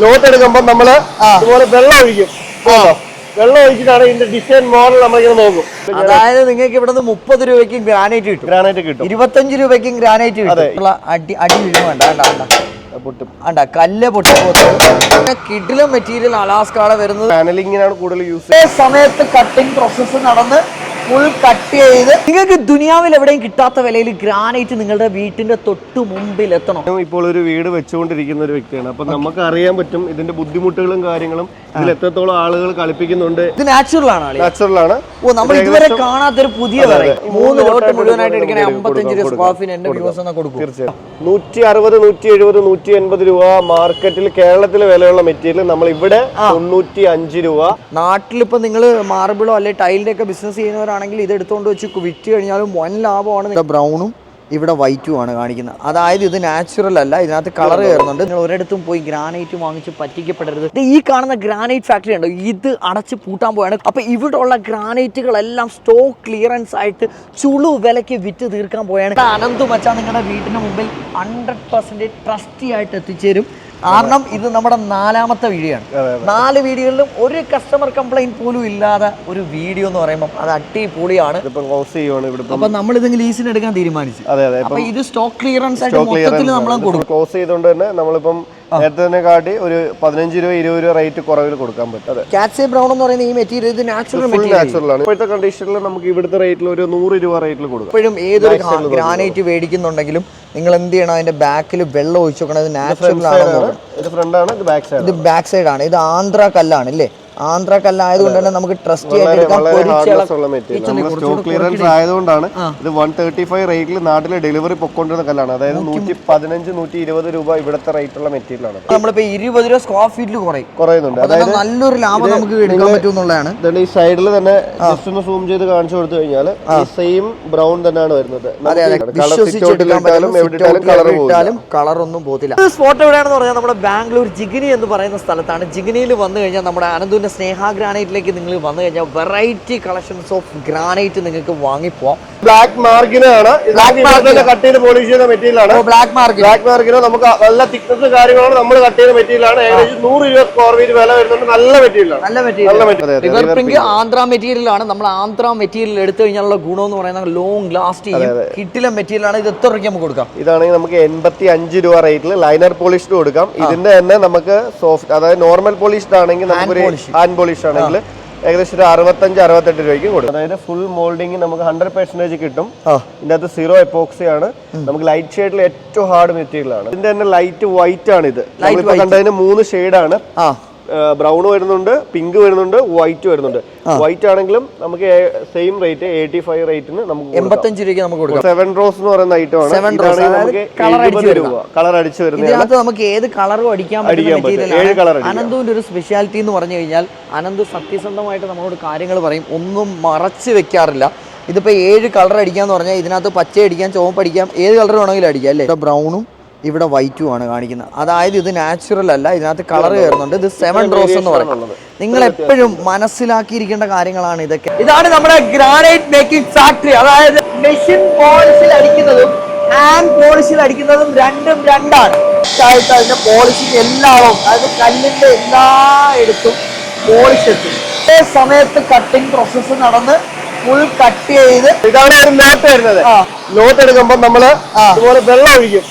ലോട്ട് എടുക്കുമ്പോൾ നമ്മൾ ഇതുപോലെ വെള്ളം ഒഴിക്കും? വെള്ളം ഒഴിച്ചിട്ടാണ് ഇതിന്റെ ഡിസൈൻ മോഡൽ നമ്മളിങ്ങനെ നോക്കും. അതായത് നിങ്ങൾക്ക് ഇവിടെ നിന്ന് മുപ്പത് രൂപയ്ക്ക് ഗ്രാനൈറ്റ് കിട്ടും. ഗ്രാനൈറ്റ് കിട്ടും. ഇരുപത്തഞ്ച് രൂപയ്ക്കും ഗ്രാനൈറ്റ് കിട്ടും. അടി അടി വീഴും വേണ്ട വേണ്ട വേണ്ട പൊട്ടും. വേണ്ട കല്ല് പൊട്ടി കിഡിലും മെറ്റീരിയൽ അലാസ്കാടെ വരുന്നത്. പാനലിങ്ങിനാണ് കൂടുതൽ യൂസ് സമയത്ത് കട്ടിംഗ് പ്രോസസ്സ് നടന്ന് ഫുൾ കട്ട് ചെയ്ത് നിങ്ങൾക്ക് ദുനിയാവിൽ എവിടെയും കിട്ടാത്ത വിലയിൽ ഗ്രാനൈറ്റ് നിങ്ങളുടെ വീട്ടിന്റെ തൊട്ട് മുമ്പിൽ എത്തണം. ഇപ്പോൾ ഒരു വീട് വെച്ചുകൊണ്ടിരിക്കുന്ന ഒരു വ്യക്തിയാണ്. അപ്പൊ നമുക്ക് അറിയാൻ പറ്റും ഇതിന്റെ ബുദ്ധിമുട്ടുകളും കാര്യങ്ങളും ഇതിൽ എത്രത്തോളം ആളുകൾ കളിപ്പിക്കുന്നുണ്ട്. ഇത് നാച്ചുറൽ ആണ് നാച്ചുറൽ ആണ്. ഓ നമ്മൾ ഇതുവരെ കാണാത്ത ഒരു പുതിയ മൂന്ന് ലോട്ട് മുഴുവനായിട്ട് എടുക്കണേ അമ്പത്തഞ്ച് രൂപ സ്ക്വാഫിന് എന്റെ വ്യൂസ് കൊടുക്കും. തീർച്ചയായും നൂറ്റി അറുപത് നൂറ്റി എഴുപത് നൂറ്റി എൺപത് രൂപ മാർക്കറ്റിൽ കേരളത്തിൽ വിലയുള്ള മെറ്റീരിയൽ നമ്മൾ ഇവിടെ തൊണ്ണൂറ്റി അഞ്ച് രൂപ. നാട്ടിലിപ്പോ നിങ്ങൾ മാർബിളോ അല്ലെ ടൈലിന്റെ ഒക്കെ ബിസിനസ് ചെയ്യുന്നവരാണെങ്കിൽ ഇത് എടുത്തുകൊണ്ട് വെച്ച് വിറ്റ് കഴിഞ്ഞാലും വൻ ലാഭമാണ് ബ്രൗണും ഇവിടെ വൈറ്റും ആണ് കാണിക്കുന്നത്. അതായത് ഇത് നാച്ചുറൽ അല്ല ഇതിനകത്ത് കളർ കയറുന്നുണ്ട്. നിങ്ങൾ ഒരിടത്തും പോയി ഗ്രാനൈറ്റ് വാങ്ങിച്ച് പറ്റിക്കപ്പെടരുത്. ഈ കാണുന്ന ഗ്രാനൈറ്റ് ഫാക്ടറി ഉണ്ടോ? ഇത് അടച്ച് പൂട്ടാൻ പോയാണ് അപ്പൊ ഇവിടെ ഉള്ള ഗ്രാനൈറ്റുകളെല്ലാം സ്റ്റോക്ക് ക്ലിയറൻസ് ആയിട്ട് ചുളു വിലയ്ക്ക് വിറ്റ് തീർക്കാൻ പോയാണ് അനന്തു മച്ചാൻ നിങ്ങളുടെ വീടിന് മുമ്പിൽ ഹൺഡ്രഡ് പെർസെന്റേജ് ട്രസ്റ്റി ആയിട്ട് എത്തിച്ചേരും. കാരണം ഇത് നമ്മുടെ നാലാമത്തെ വീഡിയോ ആണ് നാല് വീഡിയോകളിലും ഒരു കസ്റ്റമർ കംപ്ലൈന്റ് പോലും ഇല്ലാതെ ഒരു വീഡിയോ എന്ന് പറയുമ്പോൾ അത് അടിപൊളിയാണ്. അപ്പൊ നമ്മൾ ഇത് ലീസിന് എടുക്കാൻ തീരുമാനിച്ചു. അതെ അതെ. അപ്പൊ ഇത് സ്റ്റോക്ക് ക്ലിയറൻസ് ആയിട്ട് മൊത്തത്തിൽ നമ്മൾ കൊടുക്കും. ക്ലോസ് ചെയ്തുകൊണ്ട് തന്നെ നമ്മളിപ്പം നേരത്തെ കാട്ടി ഒരു പതിനഞ്ച് രൂപ ഇരുപത് രൂപ റേറ്റ് കുറവിൽ കൊടുക്കാൻ പറ്റും. കാറ്റ്സേ ബ്രൗൺ എന്ന് പറയുന്ന ഈ മെറ്റീരിയൽ ഇത് നാച്ചുറൽ ആണ്. ഇപ്പോഴത്തെ കണ്ടീഷനിൽ നമുക്ക് ഇവിടുത്തെ റേറ്റിൽ ഒരു നൂറ് രൂപ റേറ്റിൽ കൊടുക്കാം. ഏതൊരു ഗ്രാനൈറ്റ് മേടിക്കുന്നുണ്ടെങ്കിലും നിങ്ങൾ എന്ത് ചെയ്യണം? അതിന്റെ ബാക്കിൽ വെള്ളം ഒഴിച്ചു നോക്കണം ഇത് നാച്ചുറൽ ആണോ. ഇത് ബാക്ക് സൈഡ് ഇത് ബാക്ക് സൈഡ് ആണ്. ഇത് ആന്ധ്ര കല്ലാണ് അല്ലേ ആന്ധ്ര കല്ലായതുകൊണ്ട് തന്നെ നമുക്ക് ട്രസ്റ്റ് ക്ലിയറൻസ് ആയതുകൊണ്ടാണ് ഇത് വൺ തേർട്ടി ഫൈവ് റേറ്റിൽ നാട്ടിലെ ഡെലിവറി പൊക്കൊണ്ടിരുന്ന കല്ലാണ്. അതായത് നൂറ്റി പതിനഞ്ച് നൂറ്റി ഇരുപത് രൂപ ഇവിടുത്തെ റേറ്റ് ഉള്ള മെറ്റീരിയൽ ആണ് നമ്മളിപ്പോ ഇരുപത് രൂപ സ്ക്വയർ ഫീറ്റിൽ കുറയും. കുറയുന്നുണ്ട്. അതായത് നല്ലൊരു ലാഭം നമുക്ക് എടുക്കാൻ പറ്റും എന്നുള്ളതാണ് ഈ സൈഡിൽ തന്നെ ജസ്റ്റ് ഒന്ന് സൂം ചെയ്ത് കാണിച്ചു കൊടുത്തു കഴിഞ്ഞാൽ സെയിം ബ്രൗൺ തന്നെയാണ് വരുന്നത്. കളർ ഒന്നും പോകത്തില്ല. സ്പോട്ട് എവിടെയാണെന്ന് പറഞ്ഞാൽ നമ്മുടെ ബാംഗ്ലൂർ ജിഗിനി എന്ന് പറയുന്ന സ്ഥലത്താണ് ജിഗിനിയിൽ വന്നു കഴിഞ്ഞാൽ നമ്മുടെ അനന്തുവിന്റെ സ്നേഹ ഗ്രാനൈറ്റിലേക്ക് നിങ്ങൾ വന്നു കഴിഞ്ഞാൽ വെറൈറ്റി കളക്ഷൻസ് ഓഫ് ഗ്രാനൈറ്റ് നിങ്ങൾക്ക് വാങ്ങിപ്പോവാം. ബ്ലാക്ക് മാർക്കിനാണ് കട്ട് ചെയ്ത് പോളിഷ് ചെയ്ത മെറ്റീരിയൽ ആണ്. ബ്ലാക്ക് മാർക്ക് ബ്ലാക്ക് മാർക്കിന് നമുക്ക് നല്ല തിക്നസ് കാര്യങ്ങളാണ് നമ്മൾ കട്ട് ചെയ്ത മെറ്റീരിയൽ ആണ്. ഏകദേശം നൂറ് രൂപ സ്ക്വയർ ഫീറ്റ് വില വരുന്നുണ്ട് നല്ല മെറ്റീരിയൽ ആണ്. നല്ല material river pink Andhra material ആണ്. നമ്മൾ ആന്ധ്ര മെറ്റീരിയൽ എടുത്തു കഴിഞ്ഞാലുള്ള ഗുണം എന്ന് പറയുന്നത് ലോങ് ലാസ്റ്റ് ചെയ്യും കിട്ടിലെ മെറ്റീരിയൽ ആണ്. ഇത് എത്ര രൂപയ്ക്ക് നമുക്ക് കൊടുക്കാം? ഇതാണെങ്കിൽ നമുക്ക് എൺപത്തി അഞ്ച് രൂപ റേറ്റിൽ ലൈനർ പോളിഷ്ഡ് കൊടുക്കാം. ഇതിന്റെ തന്നെ നമുക്ക് സോഫ്റ്റ് അതായത് നോർമൽ പോളിഷ്ഡ് ആണെങ്കിൽ നമുക്കൊരു ഹാൻഡ് പോളിഷ് ആണെങ്കിൽ ഏകദേശം ഒരു അറുപത്തഞ്ച് അറുപത്തെട്ട് രൂപയ്ക്ക് കൊടുക്കും. അതായത് ഫുൾ മോൾഡിങ് നമുക്ക് ഹൺഡ്രഡ് പെർസെന്റേജ് കിട്ടും. ഇതിന്റെ അകത്ത് സീറോ എപ്പോക്സി ആണ്. നമുക്ക് ലൈറ്റ് ഷെയ്ഡിൽ ഏറ്റവും ഹാർഡ് മെറ്റീരിയൽ ആണ്. ഇതിന്റെ തന്നെ ലൈറ്റ് വൈറ്റ് ആണ് ഇത് കണ്ടതിന് മൂന്ന് ഷെയ്ഡാണ് ബ്രൗൺ വരുന്നുണ്ട് പിങ്ക് വരുന്നുണ്ട് വൈറ്റ് വരുന്നുണ്ട്. വൈറ്റ് ആണെങ്കിലും നമുക്ക് സെയിം റേറ്റ് എയ്റ്റി ഫൈവ് റേറ്റിന് നമുക്ക് എൺപത്തഞ്ച് രൂപയ്ക്ക് നമുക്ക് കൊടുക്കാം. സെവൻ റോസ് എന്ന് പറയുന്ന ഐറ്റം ആണ്. നമുക്ക് എഴുപത് രൂപ. കളർ അടിച്ചു വരുന്നത് ഇതിനകത്ത് നമുക്ക് ഏത് കളറും അടിക്കാൻ പറ്റും. അനന്തുവിന്റെ ഒരു സ്പെഷ്യാലിറ്റി എന്ന് പറഞ്ഞു കഴിഞ്ഞാൽ അനന്ത് സത്യസന്ധമായിട്ട് നമ്മളോട് കാര്യങ്ങൾ പറയും. ഒന്നും മറച്ച് വെക്കാറില്ല. ഇതിപ്പോ ഏഴ് കളർ അടിക്കാന്ന് പറഞ്ഞാൽ ഇതിനകത്ത് പച്ച അടിക്കാം ചുവപ്പ് അടിക്കാം ഏത് കളർ വേണമെങ്കിലും അടിക്കാം അല്ലേ? ബ്രൗണും ഇവിടെ വൈറ്റും ആണ് കാണിക്കുന്നത്. അതായത് ഇത് നാച്ചുറൽ അല്ല ഇതിനകത്ത് കളർ കയറുന്നുണ്ട്. ഇത് സെവൻ റോസ് എന്ന് പറയുന്നത് നിങ്ങൾ എപ്പോഴും മനസ്സിലാക്കിയിരിക്കേണ്ട കാര്യങ്ങളാണ് ഇതൊക്കെ. ഇതാണ് നമ്മുടെ ഗ്രാനൈറ്റ് മേക്കിംഗ് ഫാക്ടറി അതായത് മെഷീൻ പോളിഷിൽ അടിക്കുന്നതും ഹാൻഡ് പോളിഷിൽ അടിക്കുന്നതും രണ്ടും രണ്ടാണ്. ആയിട്ട് അതിന്റെ പോളിഷിങ് എല്ലാവും അതായത് കല്ലിന്റെ എല്ലാ എടുത്തും പോളിഷ് എത്തും. ഒരേ സമയത്ത് കട്ടിംഗ് പ്രോസസ്സ് നടന്ന് ഫുൾ കട്ട് ചെയ്ത് ഇതാണ് ഒരു നോട്ട് വരുന്നത്. നോട്ട് എടുക്കുമ്പോൾ നമ്മൾ. ഇതുപോലെ വെള്ളം ഒഴിക്കും?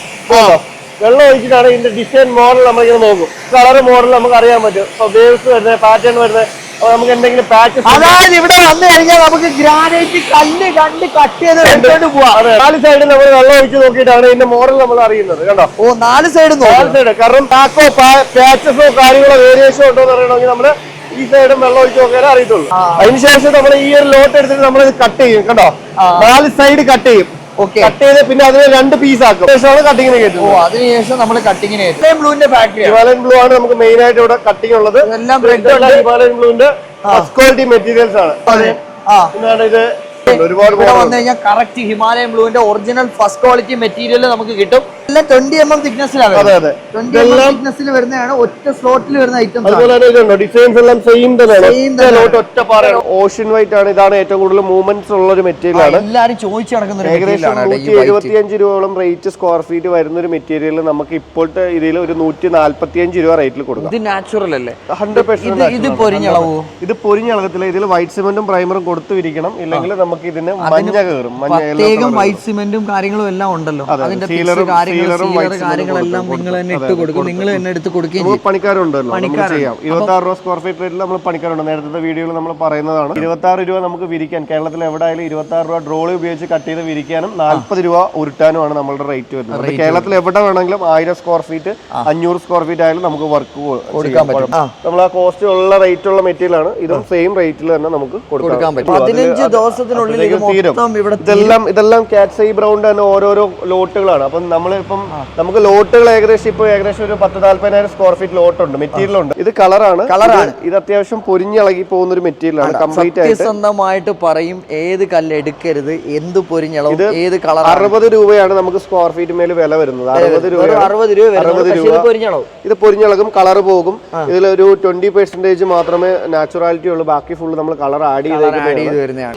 വെള്ളം ഒഴിച്ചിട്ടാണ് ഇതിന്റെ ഡിസൈൻ മോഡൽ നമ്മളിങ്ങനെ നോക്കും. കളർ മോഡൽ നമുക്ക് അറിയാൻ പറ്റും. ഇപ്പൊ വേവ്സ് വരുന്നത് പാറ്റേൺ വരുന്നത്. അപ്പൊ നമുക്ക് എന്തെങ്കിലും അതായത് ഇവിടെ വന്നു കഴിഞ്ഞാൽ നമുക്ക് ഗ്രാനൈറ്റ് കല്ല് കണ്ട് കട്ട് ചെയ്ത് എടുത്തോണ്ട് പോവാം. നാല് സൈഡിൽ നമ്മൾ വെള്ളം ഒഴിച്ച് നോക്കിയിട്ടാണ് ഇതിന്റെ മോഡൽ നമ്മൾ അറിയുന്നത്. കണ്ടോ? ഓ നാല് സൈഡ് നാല് സൈഡ് കാരണം പാക്കോ പാച്ചസോ കാര്യങ്ങളോ വേരിയേഷനോ ഉണ്ടോ എന്ന് അറിയണമെങ്കിൽ നമ്മൾ ഈ സൈഡും വെള്ളം ഒഴിച്ച് നോക്കിയാലേ അറിയത്തുള്ളൂ. അതിനുശേഷം നമ്മൾ ഈ ഒരു ലോട്ട് എടുത്തിട്ട് നമ്മൾ കട്ട് ചെയ്യും. കണ്ടോ? നാല് സൈഡ് കട്ട് ചെയ്യും. കട്ട് ചെയ്ത് പിന്നെ അതിനെ രണ്ട് പീസ് ആക്കും. ശേഷമാണ് കട്ടിങ്ങിന് ഓ കയറ്റുന്നത് അതിനുശേഷം നമ്മൾ കട്ടിങ്ങിന് ബ്ലൂവിന്റെ ഫാക്ടറി ഹിമാലയൻ ബ്ലൂ ആണ്. നമുക്ക് മെയിൻ ആയിട്ട് ഇവിടെ കട്ടിങ് ഉള്ളത്. ഇതെല്ലാം ഹിമാലയൻ ബ്ലൂവിന്റെ ഫസ്റ്റ് ക്വാളിറ്റി മെറ്റീരിയൽസ് ആണ്. ഇത് ഇവിടെ വന്നു കഴിഞ്ഞാൽ കറക്റ്റ് ഹിമാലയൻ ബ്ലൂവിന്റെ ഒറിജിനൽ ഫസ്റ്റ് ക്വാളിറ്റി മെറ്റീരിയൽ നമുക്ക് കിട്ടും. എല്ലാം ട്വന്റി എം എം തിക്നെസ്സിലാണ് അതെ അതെ. ട്വന്റി എം എം തിക്നെസ്സിൽ വരുന്നതാണ് ഒറ്റ സ്ലോട്ടിൽ വരുന്ന ഐറ്റംസ് അതുപോലെ തന്നെ ഡിസൈൻസ് എല്ലാം സെയിം തന്നെയാണ്. ഒറ്റ പാറയാണ് ഓഷ്യൻ വൈറ്റ് ആണ്. ഇതാണ് ഏറ്റവും കൂടുതൽ മൂവ്മെന്റ്സ് ഉള്ള ഒരു മെറ്റീരിയൽ ആണ്. എല്ലാവരും ചോദിച്ചു നടക്കുന്ന ഒരു ഏകദേശം മെറ്റീരിയലാണ് നൂറ്റി എഴുപത്തി അഞ്ച് രൂപയോളം റേറ്റ് സ്ക്വയർ ഫീറ്റ് വരുന്ന ഒരു മെറ്റീരിയൽ നമുക്ക് ഇപ്പോഴത്തെ ഇതിൽ ഒരു നൂറ്റി നാല്പത്തിയഞ്ച് രൂപ റേറ്റിൽ കൊടുക്കാം. ഇത് നാച്ചുറൽ അല്ലേ? ഹൺഡ്രഡ് ഇത് ഇത് പൊരിഞ്ഞളവോ ഇത് പൊരിഞ്ഞളകത്തില്ല ഇതിൽ വൈറ്റ് സിമെന്റും പ്രൈമറും കൊടുത്തു ഇരിക്കണം ഇല്ലെങ്കിൽ നമുക്ക് ഇതിന് മഞ്ഞ കയറും. പ്രത്യേകം വൈറ്റ് സിമെന്റും കാര്യങ്ങളും എല്ലാം ഉണ്ടല്ലോ. അതിന്റെ കാര്യങ്ങളെല്ലാം നിങ്ങൾ തന്നെ ഇട്ട് കൊടുക്കും. നിങ്ങൾ തന്നെ എടുത്ത് കൊടുക്കുകയും പണിക്കാരുണ്ടല്ലോ ചെയ്യാം. ഇരുപത്തി ആറ് രൂപ സ്ക്വയർ ഫീറ്റ് റേറ്റിൽ നമ്മൾ പണിക്കാരുണ്ട്. നേരത്തെ വീഡിയോയിൽ നമ്മൾ പറയുന്നതാണ് ഇരുപത്തി ആറ് രൂപ നമുക്ക് വിരിക്കാൻ കേരളത്തിൽ എവിടെ ആയാലും ഇരുപത്തി ആറ് രൂപ ഡ്രോളി ഉപയോഗിച്ച് കട്ട് ചെയ്ത് വിരിക്കാനും നാല്പത് രൂപ ഉരുട്ടാനുമാണ് നമ്മുടെ റേറ്റ് വരുന്നത്. കേരളത്തിൽ എവിടെ വേണമെങ്കിലും ആയിരം സ്ക്വയർ ഫീറ്റ് അഞ്ഞൂറ് സ്ക്വയർ ഫീറ്റ് ആയാലും നമുക്ക് വർക്ക് കൊടുക്കാൻ പറ്റും. നമ്മൾ ആ. കോസ്റ്റ് ഉള്ള റേറ്റ് ഉള്ള മെറ്റീരിയൽ ആണ്. ഇതും സെയിം റേറ്റിൽ തന്നെ നമുക്ക് കൊടുക്കാൻ പറ്റും. പതിനഞ്ച് ഇത് തീരും. മൊത്തം ഇവിടെ ഇതെല്ലാം ഇതെല്ലാം കാറ്റ്സൈ ബ്രൗണ്ട് തന്നെ ഓരോരോ ലോട്ടുകളാണ്. അപ്പം നമ്മളിപ്പം നമുക്ക് ലോട്ടുകൾ ഏകദേശം ഇപ്പോൾ ഏകദേശം ഒരു പത്ത് നാല്പതിനായിരം സ്ക്വയർ ഫീറ്റ് ലോട്ട് ഉണ്ട് മെറ്റീരിയൽ ഉണ്ട് ഇത് കളറാണ്. കളറാണ്. ഇത് അത്യാവശ്യം പൊരിഞ്ഞിളകി പോകുന്ന ഒരു മെറ്റീരിയൽ ആണ് കംപ്ലീറ്റ് ആയിട്ട് സ്വന്തമായിട്ട് പറയും ഏത് കല്ല് എടുക്കരുത് എന്ത് പൊരിഞ്ഞളവും ഏത് കളർ അറുപത് രൂപയാണ് നമുക്ക് സ്ക്വയർ ഫീറ്റ് മേലെ വില വരുന്നത്. അറുപത് രൂപ അറുപത് രൂപ. ഇത് പൊരിഞ്ഞളകും കളർ പോകും. ഇതിലൊരു ട്വന്റി പെർസെന്റേജ് മാത്രമേ നാച്ചുറാലിറ്റി ഉള്ളൂ. ബാക്കി ഫുള്ള് നമ്മൾ കളർ ആഡ് ഹിമാലയൻ ചെയ്ത് വരുന്നതാണ്.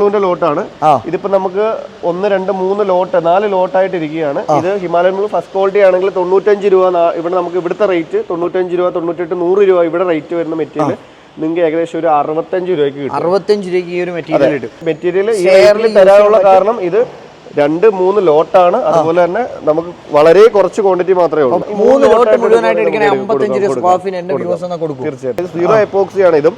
ഹിമാലയൻ ലോട്ടാണ്. ഇതിപ്പോ നമുക്ക് ഒന്ന് രണ്ട് മൂന്ന് ലോട്ട് നാല് ലോട്ടായിട്ട് ഇരിക്കുകയാണ്. ഇത് ഹിമാലയൻ ബ്ലൂ ഫസ്റ്റ് ക്വാളിറ്റി ആണെങ്കിൽ തൊണ്ണൂറ്റഞ്ച് രൂപ ഇവിടെ നമുക്ക് ഇവിടുത്തെ റേറ്റ് തൊണ്ണൂറ്റഞ്ച് രൂപ തൊണ്ണൂറ്റെട്ട് നൂറ് രൂപ ഇവിടെ റേറ്റ് വരുന്ന മെറ്റീരിയൽ നിങ്ങൾക്ക് ഏകദേശം ഒരു അറുപത്തഞ്ച് രൂപയ്ക്ക് കിട്ടും. അറുപത്തഞ്ച് രൂപയ്ക്ക് ഈ ഒരു മെറ്റീരിയൽ കിട്ടും. മെറ്റീരിയൽ ഈ റേറ്റിൽ തരാനുള്ള കാരണം ഇത് രണ്ട് മൂന്ന് ലോട്ടാണ്. അതുപോലെ തന്നെ നമുക്ക് വളരെ കുറച്ച് ക്വാണ്ടിറ്റി മാത്രമേ ഉള്ളൂ. മൂന്ന് ലോട്ട് മുഴുവനായിട്ട് തീർച്ചയായിട്ടും. സീറോ എപ്പോക്സി ആണ് ഇതും.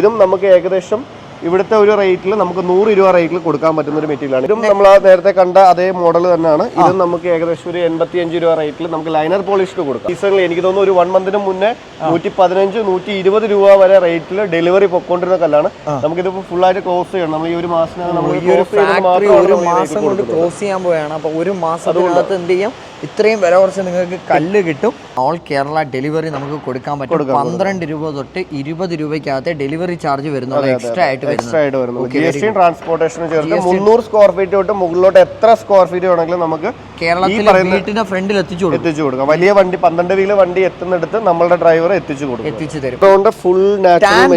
ഇതും നമുക്ക് ഏകദേശം ഇവിടുത്തെ ഒരു റേറ്റിൽ നമുക്ക് നൂറ് രൂപ റേറ്റിൽ കൊടുക്കാൻ പറ്റുന്ന ഒരു മെറ്റീരിയൽ ആണ്. ഇതും നമ്മൾ നേരത്തെ കണ്ട അതേ മോഡൽ തന്നെയാണ്. ഇതും നമുക്ക് ഏകദേശം ഒരു എൺപത്തി അഞ്ച് രൂപ റേറ്റിൽ നമുക്ക് ലൈനർ പോളിഷ് കൊടുക്കാം. സീസണിൽ എനിക്ക് തോന്നുന്നു ഒരു വൺ മന്തിന് മുന്നേ നൂറ്റി പതിനഞ്ച് നൂറ്റി ഇരുപത് രൂപ വരെ റേറ്റിൽ ഡെലിവറി പൊക്കോണ്ടിരുന്ന കല്ലാണ്. നമുക്കിതിപ്പോൾ ഫുൾ ആയിട്ട് ക്ലോസ് ചെയ്യണം. നമ്മൾ ഈ ഒരു മാസത്തിനകം നമ്മൾ ഈ ഒരു മാസം കൊണ്ട് ക്ലോസ് ചെയ്യാൻ പോവുകയാണ്. അപ്പൊ ഒരു മാസം അതുകൊണ്ട് എന്ത് ചെയ്യാം? ഇത്രയും വില കുറച്ച് നിങ്ങൾക്ക് കല്ല് കിട്ടും. ഓൾ കേരള ഡെലിവറി നമുക്ക് കൊടുക്കാൻ പറ്റും. പന്ത്രണ്ട് രൂപ തൊട്ട് ഇരുപത് രൂപയ്ക്കകത്ത് ഡെലിവറി ചാർജ് വരുന്നുള്ളൂ എക്സ്ട്രാ ആയിട്ട് വരുന്നു എക്സ്ട്രാ ആയിട്ട് ടി ട്രാൻസ്പോർട്ടേഷൻ ചേർത്ത് മുന്നൂറ് സ്ക്വയർ ഫീറ്റ് തൊട്ട് മുകളിലോട്ട് എത്ര സ്ക്വയർ ഫീറ്റ് വേണമെങ്കിലും നമുക്ക് കേരളത്തിലെ വീട്ടിന്റെ ഫ്രണ്ടിൽ എത്തിച്ചു കൊടുക്കും. എത്തിച്ചു കൊടുക്കാം. വലിയ വണ്ടി പന്ത്രണ്ട് വീൽ വണ്ടി എത്തുന്നിടത്ത് നമ്മളുടെ ഡ്രൈവർ എത്തിച്ചു കൊടുക്കും. എത്തിച്ചു തരും. Brown full natural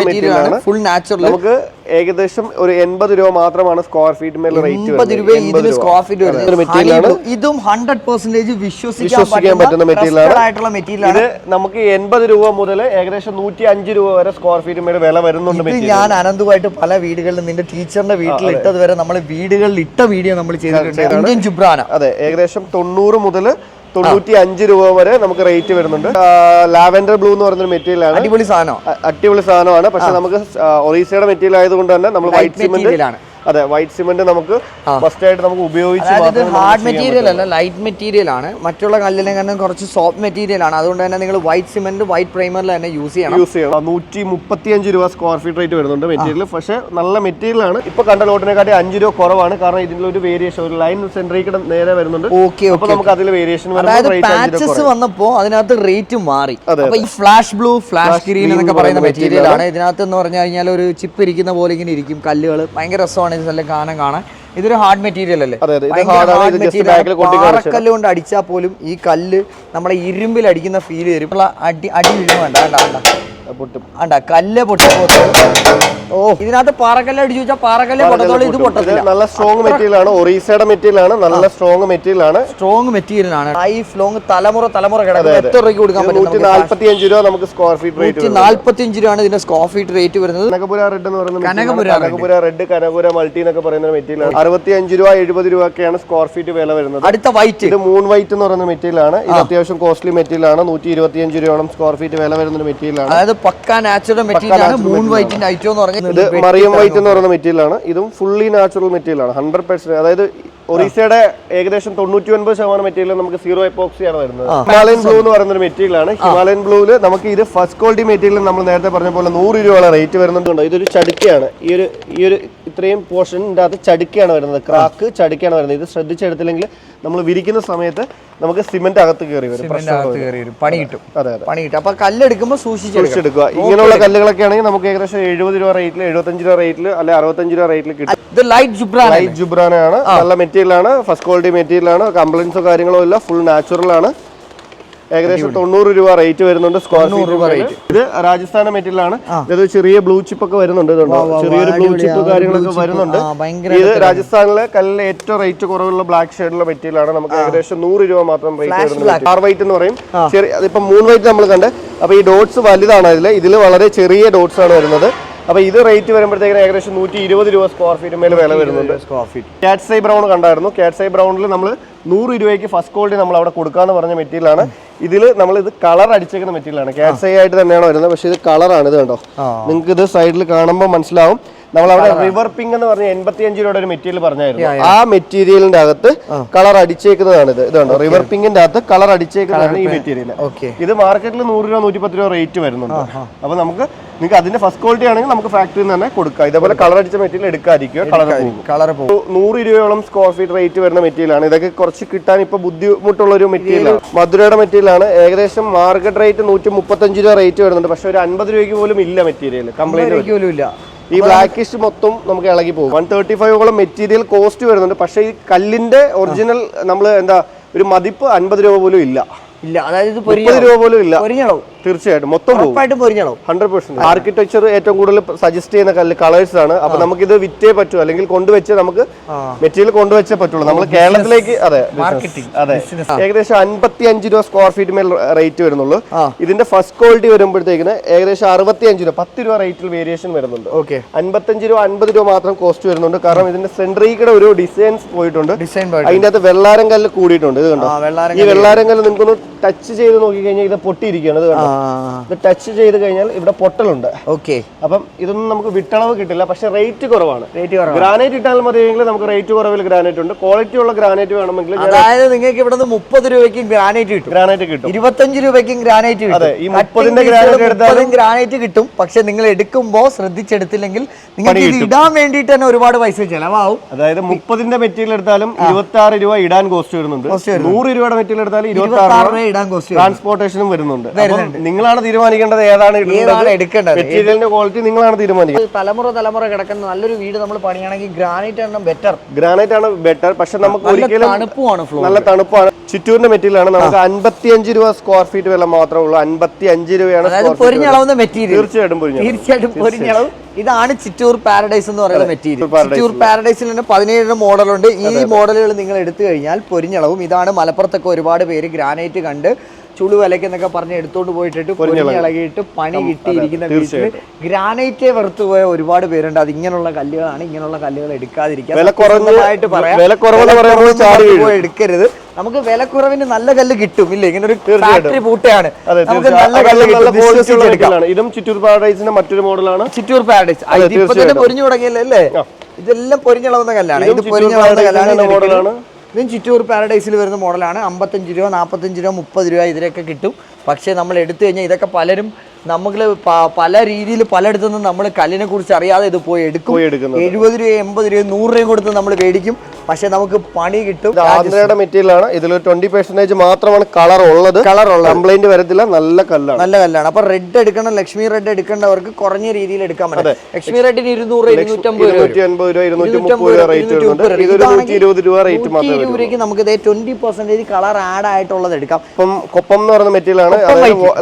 material full natural നമുക്ക് ഏകദേശം ഒരു എൺപത് രൂപ മാത്രമാണ് സ്ക്വയർ ഫീറ്റ് മേലെ റേറ്റ് സ്ക്വയർ ഫീറ്റ് വരുന്നത്. മെറ്റീരിയൽ ആണ്. Honey ഇതും ഹൺഡ്രഡ് പെർസെന്റേജ് വിശ്വസിക്കാൻ പറ്റുന്ന മെറ്റീരിയൽ ഇത് നമുക്ക് എൺപത് രൂപ മുതൽ ഏകദേശം നൂറ്റി അഞ്ച് രൂപ വരെ സ്ക്വയർ ഫീറ്റ് മേലെ വില വരുന്നുണ്ട് ഞാൻ അനന്തമായിട്ട് പല വീടുകളിലും നിന്റെ ടീച്ചറിന്റെ വീട്ടിൽ ഇട്ടത് വരെ നമ്മൾ വീടുകളിൽ ഇട്ട വീഡിയോ നമ്മൾ ചെയ്തിട്ടുണ്ട്. ജുബ്രാന അതെ ഏകദേശം തൊണ്ണൂറ് മുതൽ തൊണ്ണൂറ്റി അഞ്ച് രൂപ വരെ നമുക്ക് റേറ്റ് വരുന്നുണ്ട്. ലാവൻഡർ ബ്ലൂ എന്ന് പറയുന്ന മെറ്റീരിയൽ ആണ്. അടിപൊളി സാധനം അടിപൊളി സാധനമാണ്. പക്ഷെ നമുക്ക് ഒറീസയുടെ മെറ്റീരിയൽ ആയതുകൊണ്ട് തന്നെ നമ്മൾ വൈറ്റ് സിമെന്റ് അതെ വൈറ്റ് സിമെന്റ് നമുക്ക് ഫസ്റ്റ് ആയിട്ട് നമുക്ക് ഉപയോഗിച്ച് ഹാർഡ് മെറ്റീരിയൽ അല്ല ലൈറ്റ് മെറ്റീരിയൽ ആണ്. മറ്റുള്ള കല്ലിനെക്കാളും കുറച്ച് സോഫ്റ്റ് മെറ്റീരിയൽ ആണ്. അതുകൊണ്ട് തന്നെ നിങ്ങൾ വൈറ്റ് സിമെന്റ് വൈറ്റ് പ്രൈമറിൽ തന്നെ യൂസ് ചെയ്യണം. യൂസ് ചെയ്യണം. നൂറ്റി മുപ്പത്തി അഞ്ച് രൂപ സ്ക്വയർ ഫീറ്റ് റേറ്റ് വരുന്നുണ്ട് മെറ്റീരിയൽ പക്ഷെ നല്ല മെറ്റീരിയൽ ആണ്. ഇപ്പൊ കണ്ട ലോട്ടിനെക്കാട്ടി അഞ്ച് രൂപ കുറവാണ്. കാരണം ഇതിൽ ഒരു വേരിയേഷൻ ഒരു ലൈൻ സെൻട്രിക്ക് നേരെ വരുന്നുണ്ട്. ഓക്കെ അപ്പൊ നമുക്ക് അതിൽ വേരിയേഷൻ അതായത് പാച്ചസ് വന്നപ്പോ അതിനകത്ത് റേറ്റ് മാറി. അപ്പൊ ഈ ഫ്ലാഷ് ബ്ലൂ ഫ്ലാഷ് ഗ്രീൻ എന്നൊക്കെ പറയുന്ന മെറ്റീരിയൽ ആണ്. ഇതിനകത്ത് എന്ന് പറഞ്ഞു കഴിഞ്ഞാൽ ഒരു ചിപ്പ് ഇരിക്കുന്ന പോലെ ഇങ്ങനെ ഇരിക്കും. കല്ലുകൾ ഭയങ്കര രസമാണ് ഇത് അല്ലെ കാണാൻ കാണാൻ? ഇതൊരു ഹാർഡ് മെറ്റീരിയൽ അല്ലേ? കൊണ്ട് അടിച്ചാൽ പോലും ഈ കല്ല് നമ്മളെ ഇരുമ്പിൽ അടിക്കുന്ന ഫീൽ ഉള്ള അടി അടി വീഴും വേണ്ട വേണ്ട വേണ്ട. പൊട്ടും. വേണ്ട കല്ല് പൊട്ടിപ്പോത്ത് ഓ. ഇതിനകത്ത് പാറക്കല്ല് അടിച്ചു വെച്ചാൽ പാറക്കല്ല് പൊട്ടത്തോളം ഇത് പൊട്ടത്തില്ല. നല്ല സ്ട്രോങ് മെറ്റീരിയൽ ആണ്. ഒറീസയുടെ മെറ്റീരിയൽ ആണ്. നല്ല സ്ട്രോങ് മെറ്റീരിയൽ ആണ്. സ്ട്രോങ് മെറ്റീരിയൽ ആണ്. ലൈഫ് ലോങ് തലമുറ തലമുറ കിടക്കുന്നത് എത്ര രൂപയ്ക്ക് കൊടുക്കാൻ പറ്റും നൂറ്റി നമുക്ക്? നാല്പത്തി അഞ്ച് രൂപ നമുക്ക് സ്ക്വയർ ഫീറ്റ് റേറ്റ് നൂറ്റി നാല്പത്തി അഞ്ച് രൂപയാണ് ഇതിന്റെ സ്ക്വയർ ഫീറ്റ് റേറ്റ് വരുന്നത്. കനകപുര റെഡ് എന്ന് പറയുന്നത് കനകപുര കനകപുര റെഡ് കനകപുര മൾട്ടി എന്നൊക്കെ പറയുന്ന മെറ്റീരിയൽ ആണ്. അറുപത്തി അഞ്ച് രൂപ എഴുപത് രൂപ ഒക്കെയാണ് സ്ക്വയർ ഫീറ്റ് വില വരുന്നത്. അടുത്ത വൈറ്റ് ഇത് മൂൺ വൈറ്റ് എന്ന് പറയുന്ന മെറ്റീരിയൽ ആണ്. ഇത് അത്യാവശ്യം കോസ്റ്റ്ലി മെറ്റീരിയൽ ആണ്. നൂറ്റി ഇരുപത്തിയഞ്ച് രൂപയോളം സ്ക്വയർ ഫീറ്റ് വില വരുന്ന മെറ്റീരിയൽ ആണ്. അതായത് പക്ക നാച്ചുറൽ മെറ്റീരിയൽ ആണ് മൂൺ വൈറ്റിന്റെ ഐറ്റം എന്ന് ഇത് മറിയം വൈറ്റ് എന്ന് പറയുന്ന മെറ്റീരിയൽ ആണ് ഇതും ഫുള്ളി നാച്ചുറൽ മെറ്റീരിയൽ ആണ് ഹൺഡ്രഡ് പെർസെന്റ് അതായത് ഒറീസയുടെ ഏകദേശം തൊണ്ണൂറ്റി ഒൻപത് ശതമാനം മെറ്റീരിയൽ നമുക്ക് സീറോ എപ്പോക്സി ആണ് വരുന്നത്. ഹിമാലയൻ ബ്ലൂ എന്ന് പറയുന്ന ഒരു മെറ്റീരിയൽ ആണ് ഹിമാലയൻ ബ്ലൂവിൽ നമുക്ക് ഇത് ഫസ്റ്റ് ക്വാളിറ്റി മെറ്റീരിയൽ നമ്മൾ നേരത്തെ പറഞ്ഞ പോലെ നൂറ് രൂപയുടെ റേറ്റ് വരുന്നുണ്ട്. ഇതൊരു ചടുക്കയാണ്. ഈ ഒരു ഈ ഒരു ഇത്രയും പോർഷന്റെ അകത്ത് ചടുക്കിയാണ് വരുന്നത്. ക്രാക്ക് ചടുക്കിയാണ് വരുന്നത്. ഇത് ശ്രദ്ധിച്ചെടുത്തില്ലെങ്കിൽ നമ്മൾ വിരിക്കുന്ന സമയത്ത് നമുക്ക് സിമെന്റ് അകത്ത് കയറി വരും. പണി കിട്ടും. അതെ അതെ പണി കിട്ടും. അപ്പൊ കല്ലെടുക്കുമ്പോൾ സൂക്ഷിച്ചെടുക്കുക. ഇങ്ങനെയുള്ള കല്ലുകളൊക്കെ ആണെങ്കിൽ നമുക്ക് ഏകദേശം എഴുപത് രൂപ റേറ്റിൽ എഴുപത്തഞ്ച് രൂപ റേറ്റിൽ അല്ലെ അറുപത്തഞ്ച് രൂപ റേറ്റിൽ കിട്ടും. ഇത് ലൈറ്റ് ജുബ്രാൻ ലൈറ്റ് ജുബ്രാനാണ് നല്ല മെറ്റീരിയൽ ആണ്. ഫസ്റ്റ് ക്വാളിറ്റി മെറ്റീരിയൽ ആണ്. കംപ്ലൈൻസോ കാര്യങ്ങളോ ഇല്ല ഫുൾ നാച്ചുറൽ ആണ്. ഏകദേശം തൊണ്ണൂറ് രൂപ റേറ്റ് വരുന്നുണ്ട് സ്ക്വയർ ഫീറ്റ് ഇത് രാജസ്ഥാന മെറ്റീരിയലാണ്. ഇത് ചെറിയ ബ്ലൂ ചിപ്പ് ഒക്കെ വരുന്നുണ്ട് ചെറിയൊരു ബ്ലൂ ചിപ്പ് കാര്യങ്ങളൊക്കെ വരുന്നുണ്ട്. ഇത് രാജസ്ഥാനിലെ കല്ലിലെ ഏറ്റവും റേറ്റ് കുറവുള്ള ബ്ലാക്ക് ഷെയ്ഡുള്ള മെറ്റീരിയലാണ് നമുക്ക് ഏകദേശം നൂറ് രൂപ മാത്രം റേറ്റ് വരുന്നുണ്ട്. ആർ വൈറ്റ് എന്ന് പറയും. ചെറിയ അതിപ്പോ മൂന്ന് വൈറ്റ് നമ്മൾ കണ്ട്. അപ്പൊ ഈ ഡോട്ട്സ് വലുതാണ് ഇതിൽ ഇതിൽ വളരെ ചെറിയ ഡോട്ട്സ് ആണ് വരുന്നത്. അപ്പൊ ഇത് റേറ്റ് വരുമ്പോഴത്തേക്കും ഏകദേശം നൂറ്റി ഇരുപത് രൂപ സ്ക്വയർ ഫീറ്റ് മേലെ വില വരുന്നുണ്ട്. സ്ക്വയർ ഫീറ്റ് കാറ്റ്സൈ ബ്രൗൺ കണ്ടായിരുന്നു. കാറ്റ്സൈ ബ്രൗണിൽ നമ്മൾ നൂറ് രൂപയ്ക്ക് ഫസ്റ്റ് ക്വാളിറ്റി നമ്മൾ അവിടെ കൊടുക്കാന്ന് പറഞ്ഞ മെറ്റീരിയലാണ് ഇതിൽ നമ്മൾ ഇത് കളർ അടിച്ചേക്കുന്ന മെറ്റീരിയലാണ് കാറ്റ്സൈ ആയിട്ട് തന്നെയാണ് വരുന്നത്. പക്ഷേ ഇത് കളറാണ് ഇത് കണ്ടോ? നിങ്ങൾക്ക് ഇത് സൈഡിൽ കാണുമ്പോൾ മനസ്സിലാവും. നമ്മൾ അവിടെ റിവർ പിങ്ക് എന്ന് പറഞ്ഞ എൺപത്തി അഞ്ച് രൂപയുടെ ഒരു മെറ്റീരിയൽ പറഞ്ഞായിരുന്നു. ആ മെറ്റീരിയലിന്റെ അകത്ത് കളർ അടിച്ചേക്കുന്നതാണ് ഇത്. ഇതുണ്ടോ. റിവർ പിങ്കിന്റെ അകത്ത് കളർ അടിച്ചേക്കുന്നതാണ് ഈ മെറ്റീരിയൽ ഓക്കെ ഇത് മാർക്കറ്റിൽ നൂറ് രൂപ നൂറ്റി പത്ത് രൂപ റേറ്റ് വരുന്നുണ്ട്. അപ്പൊ നമുക്ക് നിങ്ങൾക്ക് അതിന്റെ ഫസ്റ്റ് ക്വാളിറ്റി ആണെങ്കിൽ നമുക്ക് ഫാക്ടറിയിൽ നിന്ന് തന്നെ കൊടുക്കാം. ഇതേപോലെ കളർ അടിച്ച മെറ്റീരിയൽ എടുക്കാതിരിക്കുക. കളർ കളർ പോകും. നൂറ് രൂപയോളം സ്ക്വയർ ഫീറ്റ് റേറ്റ് വരുന്ന മെറ്റീരിയൽ ആണ്. ഇതൊക്കെ കുറച്ച് കിട്ടാൻ ഇപ്പൊ ബുദ്ധിമുട്ടുള്ള ഒരു മെറ്റീരിയലാണ് മധുരയുടെ മെറ്റീരിയൽ ആണ്. ഏകദേശം മാർക്കറ്റ് റേറ്റ് നൂറ്റി മുപ്പത്തഞ്ച് രൂപ റേറ്റ് വരുന്നുണ്ട്. പക്ഷെ ഒരു അൻപത് രൂപയ്ക്ക് പോലും ഇല്ല മെറ്റീരിയൽ കംപ്ലൈന്റ് ഇല്ല. ഈ ബ്ലാക്കിഷ് മൊത്തം നമുക്ക് ഇളകി പോകും. വൺ തേർട്ടി ഫൈവോളം മെറ്റീരിയൽ കോസ്റ്റ് വരുന്നുണ്ട്. പക്ഷേ ഈ കല്ലിന്റെ ഒറിജിനൽ നമ്മൾ എന്താ ഒരു മതിപ്പ് അൻപത് രൂപ പോലും ഇല്ല. ഇല്ല. അതായത് രൂപ പോലും ഇല്ല. തീർച്ചയായിട്ടും. മൊത്തം പോകും. ഹൺഡ്രഡ് പെർസെന്റ് ആർക്കിടെക്ചർ ഏറ്റവും കൂടുതൽ സജസ്റ്റ് ചെയ്യുന്ന കല്ല് കളേഴ്സ് ആണ്. അപ്പൊ നമുക്ക് ഇത് വിറ്റേ പറ്റൂ. അല്ലെങ്കിൽ കൊണ്ടുവച്ച് നമുക്ക് മെറ്റീരിയൽ കൊണ്ടുവച്ചേ പറ്റുള്ളൂ. നമ്മൾ കേരളത്തിലേക്ക് അതെ അതെ. ഏകദേശം അൻപത്തി അഞ്ച് രൂപ സ്ക്വയർ ഫീറ്റ് മേൽ റേറ്റ് വരുന്നുള്ളൂ. ഇതിന്റെ ഫസ്റ്റ് ക്വാളിറ്റി വരുമ്പോഴത്തേക്കിന് ഏകദേശം അറുപത്തി അഞ്ച് രൂപ പത്ത് രൂപ റേറ്റിൽ വേരിയേഷൻ വരുന്നുണ്ട്. ഓക്കെ അൻപത്തഞ്ച് രൂപ അൻപത് രൂപ മാത്രം കോസ്റ്റ് വരുന്നുണ്ട്. കാരണം ഇതിന്റെ സെൻട്രീക്കടെ ഒരു ഡിസൈൻസ് പോയിട്ടുണ്ട്. അതിന്റെ അകത്ത് വെള്ളാരം കല്ല് കൂടിയിട്ടുണ്ട്. ഇത് കണ്ടോ? ഈ വെള്ളാരം കല്ല് നിങ്ങൾക്കൊന്ന് ടച്ച് ചെയ്ത് നോക്കി കഴിഞ്ഞാൽ ഇത് പൊട്ടിയിരിക്കുകയാണ്. ഇത് കണ്ടോ? ഇത് ടച്ച് ചെയ്ത് കഴിഞ്ഞാൽ ഇവിടെ പൊട്ടലുണ്ട്. ഓക്കെ അപ്പം ഇതൊന്നും നമുക്ക് വിട്ടളവ് കിട്ടില്ല. പക്ഷെ റേറ്റ് കുറവാണ്. റേറ്റ് കുറവാണ്. ഗ്രാനൈറ്റ് ഇട്ടാൽ മതിയെങ്കിൽ നമുക്ക് റേറ്റ് കുറവിൽ ഗ്രാനൈറ്റ് ഉണ്ട്. ക്വാളിറ്റി ഉള്ള ഗ്രാനൈറ്റ് വേണമെങ്കിൽ അതായത് നിങ്ങൾക്ക് ഇവിടെ നിന്ന് മുപ്പത് രൂപയ്ക്ക് ഗ്രാനൈറ്റ് കിട്ടും. ഗ്രാനൈറ്റ് കിട്ടും. ഇരുപത്തഞ്ച് രൂപയ്ക്കും ഗ്രാനൈറ്റ് കിട്ടും. ഈ മുപ്പതിന്റെ ഗ്രാനൈറ്റ് എടുത്താലും ഗ്രാനൈറ്റ് കിട്ടും. പക്ഷെ നിങ്ങൾ എടുക്കുമ്പോൾ ശ്രദ്ധിച്ചെടുത്തില്ലെങ്കിൽ നിങ്ങൾക്ക് ഇത് ഇടാൻ വേണ്ടിയിട്ട് തന്നെ ഒരുപാട് പൈസ ചെലവാകും. അതായത് മുപ്പതിന്റെ മെറ്റീരിയൽ എടുത്താലും ഇരുപത്തി ആറ് രൂപ ഇടാൻ കോസ്റ്റ് വരുന്നുണ്ട്. നൂറ് രൂപയുടെ മെറ്റീരിയൽ എടുത്താലും ഇരുപത്തി ആറ് രൂപ ഇടാൻ കോസ്റ്റ് ട്രാൻസ്പോർട്ടേഷനും വരുന്നുണ്ട്. നിങ്ങളാണ് തീരുമാനിക്കേണ്ടത് ഏതാണ് ഏതാണ് എടുക്കേണ്ടത്? മെറ്റീരിയലിന്റെ ക്വാളിറ്റി നിങ്ങളാണ് തീരുമാനിക്കുന്നത് തലമുറ തലമുറ കിടക്കുന്ന നല്ലൊരു വീട് നമ്മൾ പണിയാണെങ്കിൽ ഗ്രാനൈറ്റ് ആണ് ബെറ്റർ ഗ്രാനൈറ്റ് ആണ് ബെറ്റർ പക്ഷെ നമുക്ക് ഒരിക്കലും തണുപ്പാണ് നല്ല തണുപ്പാണ്. ചിറ്റൂരിന്റെ മെറ്റീരിയൽ ആണ്. നമുക്ക് അൻപത്തി അഞ്ച് രൂപ സ്ക്വയർ ഫീറ്റ് വില മാത്രമേ ഉള്ളൂ. അൻപത്തി അഞ്ച് രൂപയാണ് പൊരിഞ്ഞളവുന്ന മെറ്റീരിയൽ തീർച്ചയായിട്ടും പൊരിഞ്ഞു തീർച്ചയായിട്ടും പൊരിഞ്ഞളവ്. ഇതാണ് ചിറ്റൂർ പാരഡൈസ് എന്ന് പറയുന്ന മെറ്റീരിയൽ ചിറ്റൂർ പാരഡൈസിൽ തന്നെ പതിനേഴ് മോഡലുണ്ട് ഈ മോഡലുകൾ നിങ്ങൾ എടുത്തു കഴിഞ്ഞാൽ പൊരിഞ്ഞളവും. ഇതാണ് മലപ്പുറത്തൊക്കെ ഒരുപാട് പേര് ഗ്രാനൈറ്റ് കണ്ട് ചുളു വിലക്കെന്നൊക്കെ പറഞ്ഞ് എടുത്തോണ്ട് പോയിട്ട് പൊരിഞ്ഞിളകിയിട്ട് പണി കിട്ടിയിരിക്കുന്ന വീട്ടിൽ ഗ്രാനൈറ്റേ വെറുത്തു പോയ ഒരുപാട് പേരുണ്ട്. അത് ഇങ്ങനെയുള്ള കല്ലുകളാണ് ഇങ്ങനെയുള്ള കല്ലുകൾ സത്യസന്ധമായിട്ട് പറയാം. എടുക്കരുത്. നമുക്ക് വില കുറവിന് നല്ല കല്ല് കിട്ടും. ഇല്ലേ? ഇങ്ങനെ ഒരു ഫാക്ടറി പൂട്ടയാണ്. നമുക്ക് നല്ല കല്ല് ഉള്ള ഇതും ചിറ്റൂർ പാരഡൈസിന്റെ മറ്റൊരു മോഡലാണ്. ചിറ്റൂർ പാരഡൈസ്. ഇപ്പൊ തന്നെ. പൊരിഞ്ഞു തുടങ്ങിയല്ലേ? അല്ലേ? ഇതെല്ലാം പൊരിഞ്ഞളവുന്ന കല്ലാണ്. ഇത് പൊരിഞ്ഞളവുന്ന കല്ലാണ്. മോഡലാണ്. ഇതും ചിറ്റൂർ പാരഡൈസിൽ വരുന്ന മോഡലാണ്. അമ്പത്തഞ്ച് രൂപ നാൽപ്പത്തഞ്ച് രൂപ മുപ്പത് രൂപ ഇതിലൊക്കെ കിട്ടും. പക്ഷേ നമ്മൾ എടുത്തു കഴിഞ്ഞാൽ ഇതൊക്കെ പലരും നമ്മൾ പല രീതിയിൽ പലയിടത്തു നിന്നും നമ്മൾ കല്ലിനെ കുറിച്ച് അറിയാതെ ഇത് പോയി എടുക്കും. എഴുപത് രൂപ എൺപത് രൂപ നൂറ് രൂപയും കൊടുത്ത് നമ്മൾ മേടിക്കും. പക്ഷെ നമുക്ക് പണി കിട്ടും. ആന്ധ്രയുടെ മെറ്റീരിയൽ ആണ് ഇതിൽ ട്വന്റി പെർസെന്റേജ് മാത്രമാണ് കളർ ഉള്ളത്. കളർ ഉള്ളത്. കംപ്ലൈന്റ് വരത്തില്ല. നല്ല കല്ലാണ്. നല്ല കല്ലാണ്. അപ്പൊ റെഡ് എടുക്കണം ലക്ഷ്മി റെഡ് എടുക്കേണ്ടവർക്ക് കുറഞ്ഞ രീതിയിൽ എടുക്കാൻ പറ്റും. ലക്ഷ്മി റെഡിന് ഇരുന്നൂറ് ഇരുന്നൂറ്റമ്പത് രൂപ രൂപ ഇരുന്നൂറ്റമ്പത് രൂപ രൂപ, റേറ്റ് രൂപ. ഇരുപത് രൂപ റേറ്റ് മാത്രമേ രൂപയ്ക്ക് നമുക്ക് ട്വന്റി പെർസെന്റേജ് കളർ ആഡ് ആയിട്ടുള്ളത് എടുക്കാം. ഇപ്പം കൊപ്പം എന്ന് പറയുന്ന മെറ്റീരിയൽ ആണ്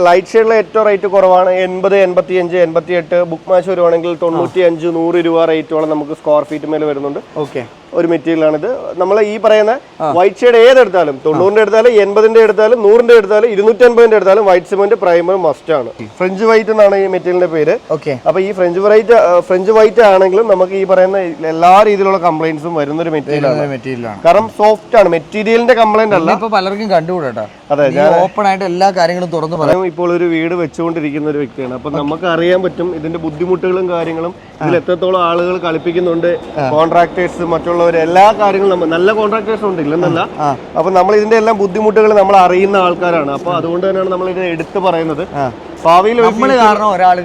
ലൈറ്റ് ഷെയ്ഡിലെ ഏറ്റവും റേറ്റ് കുറവാണ് എൺപത് എൺപത്തി അഞ്ച് എൺപത്തി എട്ട് ബുക്ക് മാച്ച് വരുവാണെങ്കിൽ തൊണ്ണൂറ്റി അഞ്ച് നൂറ് രൂപ റേറ്റോളം നമുക്ക് സ്ക്വയർ ഫീറ്റ് മേലെ വരുന്നുണ്ട്. ഓക്കെ ഒരു മെറ്റീരിയൽ ആണിത്. നമ്മൾ ഈ പറയുന്ന വൈറ്റ് ഷെയ്ഡ് ഏതെടുത്താലും തൊണ്ണൂറിന്റെ എടുത്താലും എൺപതിന്റെ എടുത്താലും നൂറിന്റെ എടുത്താലും ഇരുന്നൂറ്റി അൻപതിന്റെ എടുത്താലും വൈറ്റ് സിമെന്റ് പ്രൈമർ മസ്റ്റ് ആണ്. ഫ്രഞ്ച് വൈറ്റ് എന്നാണ് ഈ മെറ്റീരിയലിന്റെ പേര്. ഓക്കെ അപ്പൊ ഈ ഫ്രഞ്ച് വൈറ്റ് ഫ്രഞ്ച് വൈറ്റ് ആണെങ്കിലും നമുക്ക് ഈ പറയുന്ന എല്ലാ രീതിയിലുള്ള കംപ്ലൈന്റ്സും വരുന്ന ഒരു മെറ്റീരിയൽ മെറ്റീരിയലാണ് കാരണം സോഫ്റ്റ് ആണ്. മെറ്റീരിയലിന്റെ കംപ്ലൈന്റ് അല്ല. ഇപ്പൊ പലർക്കും കണ്ടുകൂടാ അതെ, ഞാൻ ഓപ്പൺ ആയിട്ട് എല്ലാ കാര്യങ്ങളും തുറന്നു പറയാം. ഇപ്പോൾ ഒരു വീട് വെച്ചുകൊണ്ടിരിക്കുന്ന ഒരു വ്യക്തിയാണ്. അപ്പൊ നമുക്ക് അറിയാൻ പറ്റും ഇതിന്റെ ബുദ്ധിമുട്ടുകളും കാര്യങ്ങളും ഇതിൽ എത്രത്തോളം ആളുകൾ കളിപ്പിക്കുന്നുണ്ട് കോൺട്രാക്ടേഴ്സ് മറ്റുള്ളവർ എല്ലാ കാര്യങ്ങളും നമ്മൾ നല്ല കോൺട്രാക്ടേഴ്സ് ഉണ്ട് ഇല്ലെന്നല്ല. അപ്പൊ നമ്മൾ ഇതിന്റെ എല്ലാം ബുദ്ധിമുട്ടുകൾ നമ്മൾ അറിയുന്ന ആൾക്കാരാണ്. അപ്പൊ അതുകൊണ്ട് തന്നെയാണ് നമ്മൾ ഇത് എടുത്തു പറയുന്നത്. ഭാവിയിൽ നമ്മൾ കാരണം ഒരാൾ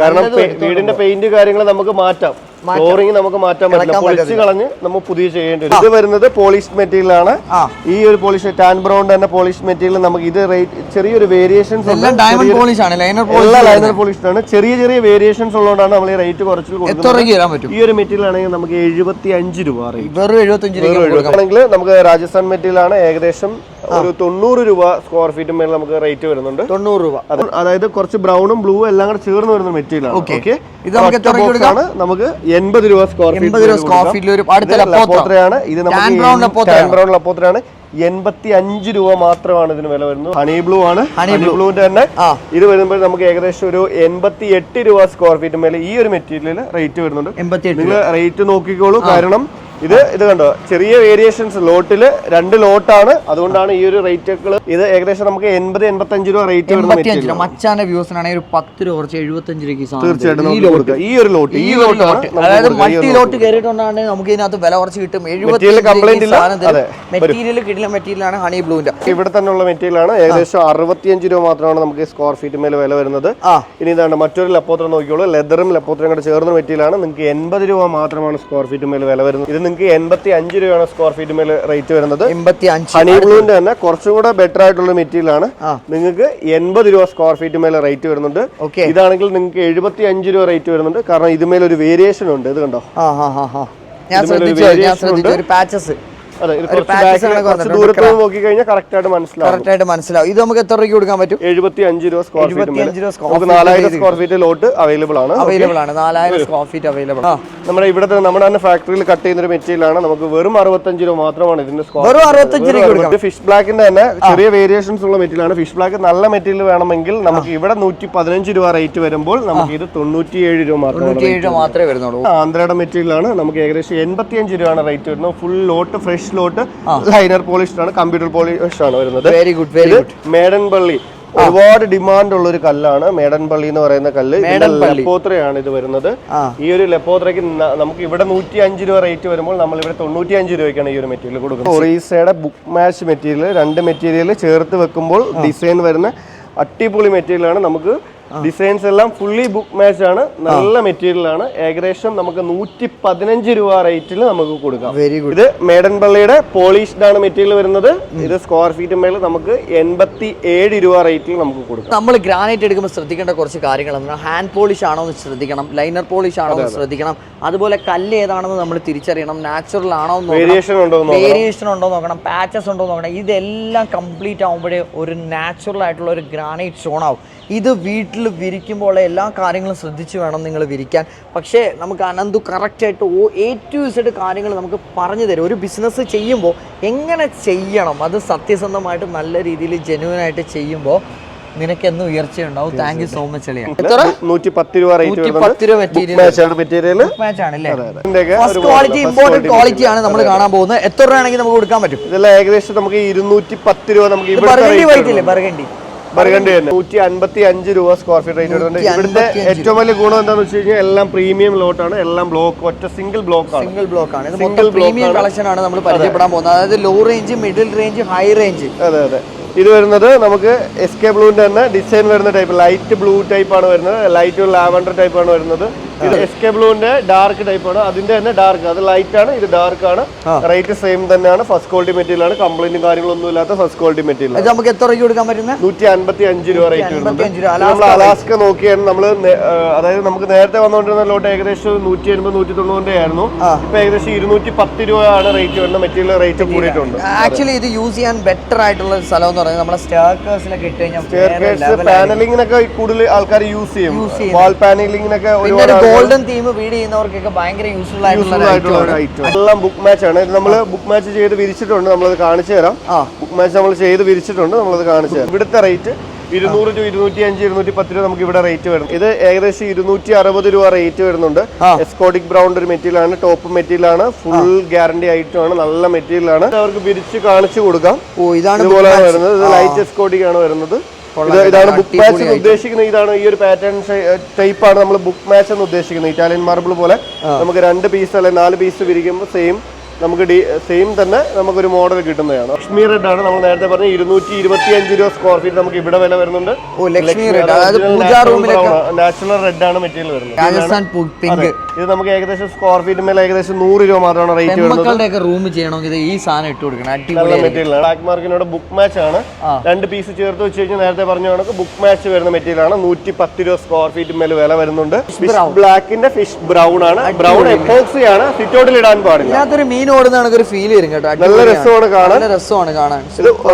കാരണം വീടിന്റെ പെയിന്റ് കാര്യങ്ങൾ നമുക്ക് മാറ്റാം. ഫ്ലോറിംഗ് നമുക്ക് മാറ്റാൻ പറ്റില്ല. പൊളിച്ച് കളഞ്ഞ് നമ്മൾ പുതിയ ചെയ്യേണ്ടി വരും. ഇത് വരുന്നത് പോളിഷ് മെറ്റീരിയൽ ആണ്. ഈ ഒരു പോളിഷ് ടാൻ ബ്രൗൺ തന്നെ പോളിഷ് മെറ്റീരിയൽ നമുക്ക് ഇത് റേറ്റ് ചെറിയൊരു വേരിയേഷൻസ് എല്ലാം ലൈനർ പോളിഷ് ആണ്. ചെറിയ ചെറിയ വേരിയേഷൻസ് ഉള്ളതുകൊണ്ടാണ് നമ്മൾ ഈ റേറ്റ് കുറച്ച് കൊടുക്കുന്നത്. ഈ ഒരു മെറ്റീരിയൽ ആണെങ്കിൽ നമുക്ക് എഴുപത്തി അഞ്ച് രൂപ വെറും കൊടുക്കാം. ആണെങ്കിൽ നമുക്ക് രാജസ്ഥാൻ മെറ്റീരിയൽ ആണ് ഏകദേശം ഒരു തൊണ്ണൂറ് രൂപ സ്ക്വയർ ഫീറ്റ് മേലെ നമുക്ക് റേറ്റ് വരുന്നുണ്ട്. തൊണ്ണൂറ് രൂപ. അതായത് കുറച്ച് ബ്രൗണും ബ്ലൂ എല്ലാം കൂടെ ചേർന്ന് വരുന്ന മെറ്റീരിയൽ ആണ്. ഓക്കെ ഇത് നമുക്ക് നമുക്ക് എൺപത് രൂപ സ്ക്വയർ ഫീറ്റ് സ്ക്വയർ ഫീറ്റിൽ ഒരു ലപ്പോത്രയാണ്. ഇത് ബ്രൗൺ ലപ്പോത്രയാണ്. എൺപത്തി അഞ്ച് രൂപ മാത്രമാണ് ഇതിന് വില വരുന്നത്. ഹണി ബ്ലൂ ആണ്. ഹണി ബ്ലൂവിന്റെ തന്നെ. ഇത് വരുമ്പോൾ നമുക്ക് ഏകദേശം ഒരു എൺപത്തി എട്ട് രൂപ സ്ക്വയർ ഫീറ്റ് മേലെ ഈ ഒരു മെറ്റീരിയൽ റേറ്റ് വരുന്നുണ്ട്. നിങ്ങൾ റേറ്റ് നോക്കിക്കോളൂ. കാരണം ഇത് ഇത് കണ്ടോ? ചെറിയ വേരിയേഷൻസ് ലോട്ടിൽ രണ്ട് ലോട്ടാണ്. അതുകൊണ്ടാണ് ഈ ഒരു റേറ്റുകൾ ഇത് ഏകദേശം നമുക്ക് എൺപത് എൺപത്തി അഞ്ച് രൂപ റേറ്റ് വരുന്ന മച്ചാന്റെ വ്യൂസിനാണെങ്കിൽ ഒരു പത്ത് രൂപ കുറച്ച് എഴുപത്തഞ്ച് രൂപയ്ക്ക് തീർച്ചയായിട്ടും ഈ ഒരു ലോട്ട്. ഈ ലോട്ട്. അതായത് മൾട്ടി ലോട്ട് കയറിയിട്ടുണ്ടാണ് നമുക്ക് ഇതിനകത്ത് വില കുറച്ച് കിട്ടും. Complaint അതെ. മെറ്റീരിയൽ കിട്ടില്ല മെറ്റീരിയലാണ് ഹണി ബ്ലൂവിന്റെ ഇവിടെ തന്നെയുള്ള മെറ്റീരിയൽ ആണ്. ഏകദേശം അറുപത്തിയഞ്ച് രൂപ മാത്രമാണ് നമുക്ക് സ്ക്വയർ ഫീറ്റ് മേലെ വില വരുന്നത്. ഇനി ഇതാണ് മറ്റൊരു ലപ്പോത്രം നോക്കിയോളൂ ലെതറും ലപ്പോത്രം കൂടെ ചേർന്ന മെറ്റീരിയലാണ് നിങ്ങൾക്ക് എൺപത് രൂപ മാത്രമാണ് സ്ക്വയർ ഫീറ്റ് മേലെ വില വരുന്നത്. ഇത് നിങ്ങൾക്ക് എൺപത്തി അഞ്ച് രൂപയാണ് സ്ക്വയർ ഫീറ്റ് മേലെ റേറ്റ് വരുന്നത്. ഹണി ബ്ലൂവിന്റെ തന്നെ കുറച്ചും കൂടെ ബെറ്റർ ആയിട്ടുള്ള മെറ്റീരിയൽ ആണ്. നിങ്ങൾക്ക് എൺപത് രൂപ സ്ക്വയർ ഫീറ്റ് മേലെ റേറ്റ് വരുന്നുണ്ട്. ഓക്കെ ഇതാണെങ്കിൽ നിങ്ങൾക്ക് എഴുപത്തി അഞ്ച് രൂപ റേറ്റ് വരുന്നുണ്ട്. കാരണം ഇതുമേലൊരു വേരിയേഷൻ ഉണ്ട്. ഇത് കണ്ടോ? ഞാൻ ശ്രദ്ധിച്ചു ഞാൻ ശ്രദ്ധിച്ചു. ഒരു പാച്ചസ് അതെ ഇത് ഒരു കുറച്ച് patches back ൽ കണക്ക് കുറച്ച് വന്നിട്ടുണ്ട്. ദൂരത്ത് നിന്ന് നോക്കി കഴിഞ്ഞാൽ കറക്റ്റ് ആയിട്ട് മനസ്സിലാവും. ഇത് നമുക്ക് എത്ര രൂപയ്ക്ക് കൊടുക്കാൻ പറ്റും? എഴുപത്തി അഞ്ച് രൂപ സ്ക്വയർ ഫീറ്റ് 75 രൂപ square നമുക്ക് feet നാലായിരം സ്ക്വയർ ഫീറ്റ് ലോട്ട് അവൈലബിൾ ആണ്. അവൈലബിൾ ആണ്. നാലായിരം സ്ക്വയർ ഫീറ്റ് അവൈലബിൾ നമ്മുടെ ഇവിടെ തന്നെ നമ്മുടെ തന്നെ ഫാക്ടറിയിൽ കട്ട് ചെയ്യുന്ന ഒരു മെറ്റീരിയൽ ആണ് നമുക്ക് വെറും അറുപത്തഞ്ച് രൂപ മാത്രമാണ് ഇതിന്റെ സ്ക്വയർ അറുപത്തഞ്ച് രൂപ ഫിഷ് ബ്ലാക്കിന്റെ തന്നെ ചെറിയ വേരിയേഷൻസ് ഉള്ള മെറ്റീരിയൽ ആണ് ഫിഷ് ബ്ലാക്ക് നല്ല മെറ്റീരിയൽ വേണമെങ്കിൽ നമുക്ക് ഇവിടെ നൂറ്റി പതിനഞ്ച് രൂപ റേറ്റ് വരുമ്പോൾ നമുക്ക് ഇത് തൊണ്ണൂറ്റിയേഴ് രൂപ മാത്രമേ ആന്ധ്രയുടെ മെറ്റീരിയൽ ആണ് നമുക്ക് ഏകദേശം എൺപത്തിയഞ്ച് രൂപയാണ് റേറ്റ് വരുന്നത്. Full lot fresh lot liner polished ആണ് കമ്പ്യൂട്ടർ പോളിഷ് ആണ് വരുന്നത് very good very good Madanapalle ഒരുപാട് ഡിമാൻഡ് ഉള്ള ഒരു കല്ലാണ് മേഡൻ പള്ളി എന്ന് പറയുന്ന കല്ല്. ലപ്പോത്രയാണ് മേടൻപള്ളി. ലെപ്പോത്രയാണ് ഇത് വരുന്നത്. ഈ ഒരു ലെപ്പോത്രയ്ക്ക് നമുക്ക് ഇവിടെ നൂറ്റി അഞ്ച് രൂപ റേറ്റ് വരുമ്പോൾ നമ്മൾ ഇവിടെ തൊണ്ണൂറ്റി അഞ്ച് രൂപയ്ക്കാണ് ഈ ഒരു മെറ്റീരിയൽ കൊടുക്കുന്നത്. ഒറീസയുടെ ബുക്ക് മാച്ച് മെറ്റീരിയൽ രണ്ട് മെറ്റീരിയൽ ചേർത്ത് വെക്കുമ്പോൾ ഡിസൈൻ വരുന്ന അടിപൊളി മെറ്റീരിയലാണ് നമുക്ക് ഡിസൈൻസ് എല്ലാം ഫുള്ളി ബുക്ക് മാച്ച് ആണ്. നല്ല മെറ്റീരിയൽ ആണ് ഏകദേശം നമുക്ക് നൂറ്റി പതിനഞ്ച് രൂപ റേറ്റിൽ നമുക്ക് കൊടുക്കാം. വെരി ഗുഡ് ഇത് മേഡൻ പള്ളിയുടെ പോളിഷ്ഡ് ആണ് മെറ്റീരിയൽ വരുന്നത്. ഇത് സ്ക്വയർ ഫീറ്റ് മേലെ നമുക്ക് എൺപത്തി ഏഴ് രൂപ റേറ്റിൽ നമുക്ക് കൊടുക്കാം. നമ്മൾ ഗ്രാനൈറ്റ് എടുക്കുമ്പോൾ ശ്രദ്ധിക്കേണ്ട കുറച്ച് കാര്യങ്ങൾ ഹാൻഡ് പോളിഷ് ആണോ എന്ന് ശ്രദ്ധിക്കണം. ലൈനർ പോളിഷ് ആണോ എന്ന് ശ്രദ്ധിക്കണം. അതുപോലെ കല്ല് ഏതാണെന്ന് നമ്മൾ തിരിച്ചറിയണം. നാച്ചുറൽ ആണോ വേരിയേഷൻ ഉണ്ടോ വേരിയേഷൻ ഉണ്ടോ നോക്കണം. പാച്ചസ് ഉണ്ടോ നോക്കണം. ഇതെല്ലാം കംപ്ലീറ്റ് ആവുമ്പോഴേ ഒരു നാച്ചുറൽ ആയിട്ടുള്ള ഒരു ഗ്രാനൈറ്റ് സ്റ്റോൺ ആവും. ഇത് വീട്ടിൽ വിരിക്കുമ്പോൾ എല്ലാ കാര്യങ്ങളും ശ്രദ്ധിച്ച് വേണം നിങ്ങൾ വിരിക്കാൻ. പക്ഷേ നമുക്ക് അനന്തു കറക്റ്റായിട്ട് ഓ എ ടു ഇസഡ് കാര്യങ്ങൾ നമുക്ക് പറഞ്ഞു തരും. ഒരു ബിസിനസ് ചെയ്യുമ്പോൾ എങ്ങനെ ചെയ്യണം? അത് സത്യസന്ധമായിട്ട് നല്ല രീതിയിൽ ജെനുവനായിട്ട് ചെയ്യുമ്പോൾ നിനക്ക് എന്ന് ഉയർച്ചയുണ്ടാവും താങ്ക് യു സോ മച്ച് അളിയ. എത്ര? നൂറ്റി പത്ത് രൂപ material first quality important quality ആണ് നമ്മൾ കാണാൻ പോകുന്നത്. എത്ര രൂപയാണെങ്കിൽ നമുക്ക് കൊടുക്കാൻ പറ്റും? ഇതെല്ലാം ഏകദേശം നമുക്ക് ഇരുന്നൂറ്റി പത്ത് രൂപ നമുക്ക് ബർഗണ്ടി rate വൈറ്റ് ഇല്ലേ? വരുന്നത്. ബർഗണ്ടി ബർഗണ്ടി തന്നെ. നൂറ്റി അൻപത്തി അഞ്ച് രൂപ സ്ക്വയർ ഫീറ്റ് റേറ്റ് വരുന്നുണ്ട്. ഇവിടുത്തെ ഏറ്റവും വലിയ ഗുണം എന്താണെന്ന് വെച്ച് കഴിഞ്ഞാൽ എല്ലാം പ്രീമിയം ലോട്ടാണ് എല്ലാം ബ്ലോക്ക് ഒറ്റ സിംഗിൾ ബ്ലോക്ക് ആണ്. സിംഗിൾ ബ്ലോക്ക് ആണ്. ഇത് മൊത്തം പ്രീമിയം ആണ്. കളക്ഷൻ ആണ് നമ്മൾ പരിചയപ്പെടാൻ പോകുന്നത്. അതായത് low range middle range high range അതെ അതെ. ഇത് വരുന്നത് നമുക്ക് എസ് കെ ബ്ലൂവിന്റെ തന്നെ ഡിസൈൻ വരുന്ന ടൈപ്പ് ലൈറ്റ് ബ്ലൂ ടൈപ്പ് ആണ് വരുന്നത്. ലൈറ്റ് ലാവൻഡർ ടൈപ്പ് ആണ് വരുന്നത്. ഇത് എസ് കെ ബ്ലൂവിന്റെ ഡാർക്ക് ടൈപ്പ് ആണ്. അതിന്റെ തന്നെ ഡാർക്ക് അത് ലൈറ്റ് ആണ് ഇത് ഡാർക്ക് ആണ്. റേറ്റ് സെയിം തന്നെയാണ്. ഫസ്റ്റ് ക്വാളിറ്റി മെറ്റീരിയൽ ആണ്. കംപ്ലൈന്റും കാര്യങ്ങളൊന്നും ഇല്ലാത്ത ഫസ്റ്റ് ക്വാളിറ്റി മെറ്റീരിയൽ ഇത് നമുക്ക് എത്ര രൂപ കൊടുക്കാൻ പറ്റുന്നത് നൂറ്റി അൻപത്തി അഞ്ച് രൂപ. റേറ്റ് വരുന്നത് 155 രൂപ. നമ്മൾ അലാസ്ക നോക്കിയാണ് നമ്മൾ അതായത് നമുക്ക് നേരത്തെ വന്നുകൊണ്ടിരുന്ന ലോട്ട് ഏകദേശം നൂറ്റി എൺപത് നൂറ്റി തൊണ്ണൂറിന്റെ ആയിരുന്നു ഇപ്പൊ ഏകദേശം ഇരുന്നൂറ്റി പത്ത് രൂപയാണ് റേറ്റ് വരുന്ന മെറ്റീരിയൽ റേറ്റ് കൂടിയിട്ടുണ്ട്. ആക്ച്വലി ഇത് യൂസ് ചെയ്യാൻ ബെറ്റർ ആയിട്ടുള്ള സ്ഥലം എന്ന് പറയുന്നത് നമ്മുടെ സ്റ്റേർക്കേഴ്സിനൊക്കെ ഇട്ട് കഴിഞ്ഞാൽ പാനലിങ്ങിനൊക്കെ കൂടുതൽ ആൾക്കാർ യൂസ് ചെയ്യും. വാൾ പാനലിങ്ങിനൊക്കെ ഒരുപാട് ഒരു ഗോൾഡൻ തീം വീഡ് ചെയ്യുന്നവർക്കൊക്കെ ഭയങ്കര യൂസ്ഫുൾ ആയിട്ടുള്ള. എല്ലാം ബുക്ക് മാച്ച് ആണ്. ഇത് നമ്മൾ ബുക്ക് മാച്ച് ചെയ്ത് വിരിച്ചിട്ടുണ്ട്. നമ്മളത് കാണിച്ചു തരാം. ആ. ബുക്ക് മാച്ച് നമ്മൾ ചെയ്ത് വിരിച്ചിട്ടുണ്ട്. നമ്മളത് കാണിച്ചു തരാം. ഇവിടുത്തെ റേറ്റ് ഇരുന്നൂറ് ടു ഇരുന്നൂറ്റി അഞ്ച് ഇരുന്നൂറ്റി പത്ത് രൂപ നമുക്ക് ഇവിടെ റേറ്റ് വരും. ഇത് ഏകദേശം ഇരുന്നൂറ്റി അറുപത് രൂപ റേറ്റ് വരുന്നുണ്ട്. എസ്കോഡിക് എസ്കോട്ടിക് ബ്രൗൺ ഒരു മെറ്റീരിയൽ ആണ്. ടോപ്പ് മെറ്റീരിയൽ ആണ്. ഫുൾ ഗ്യാരണ്ടി ഐറ്റം ആണ്. നല്ല മെറ്റീരിയൽ ആണ്. അവർക്ക് വിരിച്ച് കാണിച്ചു കൊടുക്കാം. ഓ ഇതാണ് വരുന്നത്. ലൈറ്റ് എസ്കോഡിക് ആണ് വരുന്നത്. ഇതാണ് ബുക്ക് മാച്ച് എന്ന് ഉദ്ദേശിക്കുന്നത് ഇതാണ് ഈ ഒരു പാറ്റേൺ ടൈപ്പ് ആണ് നമ്മൾ ബുക്ക് മാച്ച് എന്ന് ഉദ്ദേശിക്കുന്നത്. ഇറ്റാലിയൻ മാർബിൾ പോലെ നമുക്ക് രണ്ട് പീസ് അല്ലെങ്കിൽ നാല് പീസ് വിരിക്കുമ്പോൾ സെയിം നമുക്ക് ഡി സെയിം തന്നെ നമുക്കൊരു മോഡൽ കിട്ടുന്നതാണ്. ലക്ഷ്മി റെഡ് ആണ്. നമ്മൾ നേരത്തെ പറഞ്ഞ ഇരുന്നൂറ്റി ഇരുപത്തി അഞ്ച് രൂപ സ്ക്വയർ ഫീറ്റ് നമുക്ക് ഇവിടെ വില വരുന്നുണ്ട്. നാച്ചുറൽ റെഡ് ആണ്. മെറ്റീരിയൽ വരുന്നത്. ഇത് നമുക്ക് ഏകദേശം സ്ക്വയർ ഫീറ്റ് മേലെ ഏകദേശം നൂറ് രൂപ മാത്രമാണ് റേറ്റ് വരുന്നത്. റൂം ചെയ്യണമെങ്കിൽ ഈ സാധനം ഇട്ട് കൊടുക്കണം. മെറ്റീരിയൽ ബ്ലാക്ക് മാർക്കിനോട് ബുക്ക് മാച്ച് ആണ്. രണ്ട് പീസ് ചേർത്ത് വെച്ച് കഴിഞ്ഞാൽ നേരത്തെ പറഞ്ഞ കണക്ക് ബുക്ക് മാച്ച് വരുന്ന മെറ്റീരിയൽ ആണ്. നൂറ്റി പത്ത് രൂപ സ്ക്വയർ ഫീറ്റ് മേലെ വില വരുന്നുണ്ട്. ബ്ലാക്കിന്റെ ഫിഷ് ബ്രൗൺ ആണ്. ബ്രൗൺ എപ്പോക്സി ആണ്. സിറ്റോട്ടിൽ ഇടാൻ പാടില്ല. ഓടുന്ന കണക്ക് ഒരു ഫീൽ വരും കേട്ടോ. നല്ല രസമാണ് കാണാൻ. നല്ല രസമാണ് കാണാൻ.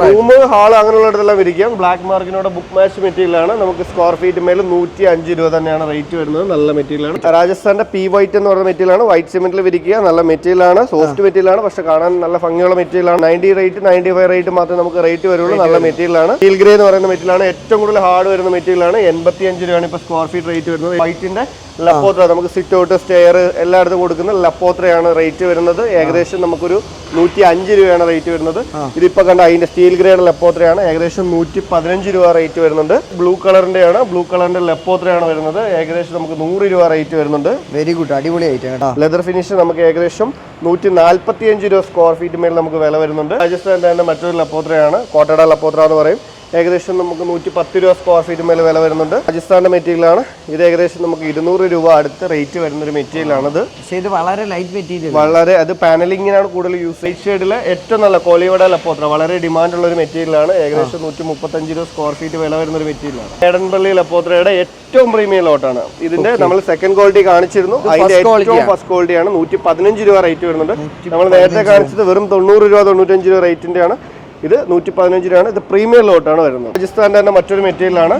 റൂം ഹാൾ അങ്ങനെയുള്ളിടത്തെല്ലാം വിരിക്കാം. ബ്ലാക്ക് മാർക്കിനോട് ബുക്ക് മാച്ച് മെറ്റീരിയൽ ആണ് നമുക്ക് സ്ക്വയർ ഫീറ്റ് മേലെ നൂറ്റി അഞ്ച് രൂപ തന്നെയാണ് റേറ്റ് വരുന്നത്. നല്ല മെറ്റീരിയൽ ആണ് രാജസ്ഥാന്റെ പി വൈറ്റ് എന്ന് പറയുന്ന മെറ്റീരിയൽ ആണ് വൈറ്റ് സിമെന്റിൽ വിരിക്കുക. നല്ല മെറ്റീരിയൽ ആണ് സോഫ്റ്റ് മെറ്റീരിയൽ ആണ് പക്ഷെ കാണാൻ നല്ല ഭംഗിയുള്ള മെറ്റീരിയൽ ആണ് ninety rate ninety five rate മാത്രമേ നമുക്ക് റേറ്റ് വരുള്ളൂ. നല്ല മെറ്റീരിയൽ ആണ് സ്റ്റീൽ ഗ്രേ എന്ന് പറയുന്ന മെറ്റീരിയൽ ആണ് ഏറ്റവും കൂടുതൽ ഹാർഡ് വരുന്ന മെറ്റീരിയൽ ആണ് എൺപത്തി അഞ്ച് രൂപയാണ് ഇപ്പോൾ സ്ക്വയർ ഫീറ്റ് റേറ്റ് വരുന്നത്. വൈറ്റിന്റെ ലപ്പോത്ര നമുക്ക് സിറ്റ് ഔട്ട് സ്റ്റെയർ എല്ലായിടത്തും കൊടുക്കുന്ന ലപ്പോത്രയാണ് റേറ്റ് വരുന്നത്. ഏകദേശം നമുക്കൊരു നൂറ്റി അഞ്ച് രൂപയാണ് റേറ്റ് വരുന്നത്. ഇതിപ്പോ കണ്ട അതിന്റെ സ്റ്റീൽ ഗ്രേഡ് ലപ്പോത്രയാണ്. ഏകദേശം നൂറ്റി പതിനഞ്ച് രൂപ റേറ്റ് വരുന്നുണ്ട്. ബ്ലൂ കളറിന്റെയാണ് ബ്ലൂ കളറിന്റെ ലപ്പോത്രയാണ് വരുന്നത്. ഏകദേശം നമുക്ക് നൂറ് രൂപ റേറ്റ് വരുന്നുണ്ട്. വെരി ഗുഡ് അടിപൊളി കേട്ടോ. ലെതർ ഫിനിഷ് നമുക്ക് ഏകദേശം നൂറ്റി നാൽപ്പത്തി അഞ്ച് രൂപ സ്ക്വയർ ഫീറ്റ് മേൽ നമുക്ക് വില വരുന്നുണ്ട്. രാജസ്ഥാൻ തന്നെ മറ്റൊരു ലപ്പോത്രയാണ്. കോട്ടട ലപ്പോത്ര എന്ന് പറയും. ഏകദേശം നമുക്ക് നൂറ്റി പത്ത് രൂപ സ്ക്വയർ ഫീറ്റ് മേലെ വില വരുന്നുണ്ട്. രാജസ്ഥാന്റെ മെറ്റീരിയലാണ് ഇത് ഏകദേശം നമുക്ക് ഇരുന്നൂറ് രൂപ അടുത്ത് റേറ്റ് വരുന്ന ഒരു മെറ്റീരിയൽ ആണിത്. പക്ഷേ ഇത് വളരെ ലൈറ്റ് മെറ്റീരിയൽ വളരെ അത് പാനലിങ്ങിനാണ് കൂടുതൽ യൂസ് ലൈറ്റ് ഷെയ്ഡിലെ ഏറ്റവും നല്ല കോളിവട ലപ്പോത്ര വളരെ ഡിമാൻഡ് ഉള്ള ഒരു മെറ്റീരിയലാണ് ഏകദേശം നൂറ്റി മുപ്പത്തഞ്ച് രൂപ സ്ക്വയർ ഫീറ്റ് വില വരുന്ന ഒരു മെറ്റീരിയലാണ് ഏടൻപള്ളി ലപ്പോത്രയുടെ ഏറ്റവും പ്രീമിയം ലോട്ടാണ് ഇതിന്റെ നമ്മൾ സെക്കൻഡ് ക്വാളിറ്റി കാണിച്ചിരുന്നു. അതിന്റെ ഏറ്റവും ഫസ്റ്റ് ക്വാളിറ്റിയാണ് നൂറ്റി പതിനഞ്ച് രൂപ റേറ്റ് വരുന്നുണ്ട്. നമ്മൾ നേരത്തെ കാണിച്ചത് വെറും തൊണ്ണൂറ് രൂപ തൊണ്ണൂറ്റഞ്ച് രൂപ റേറ്റിന്റെ ആണ് ഇത് നൂറ്റി പതിനഞ്ച് രൂപയാണ്. ഇത് പ്രീമിയർ ലോട്ടാണ് വരുന്നത്. രാജസ്ഥാന്റെ തന്നെ മറ്റൊരു മെറ്റീരിയലാണ്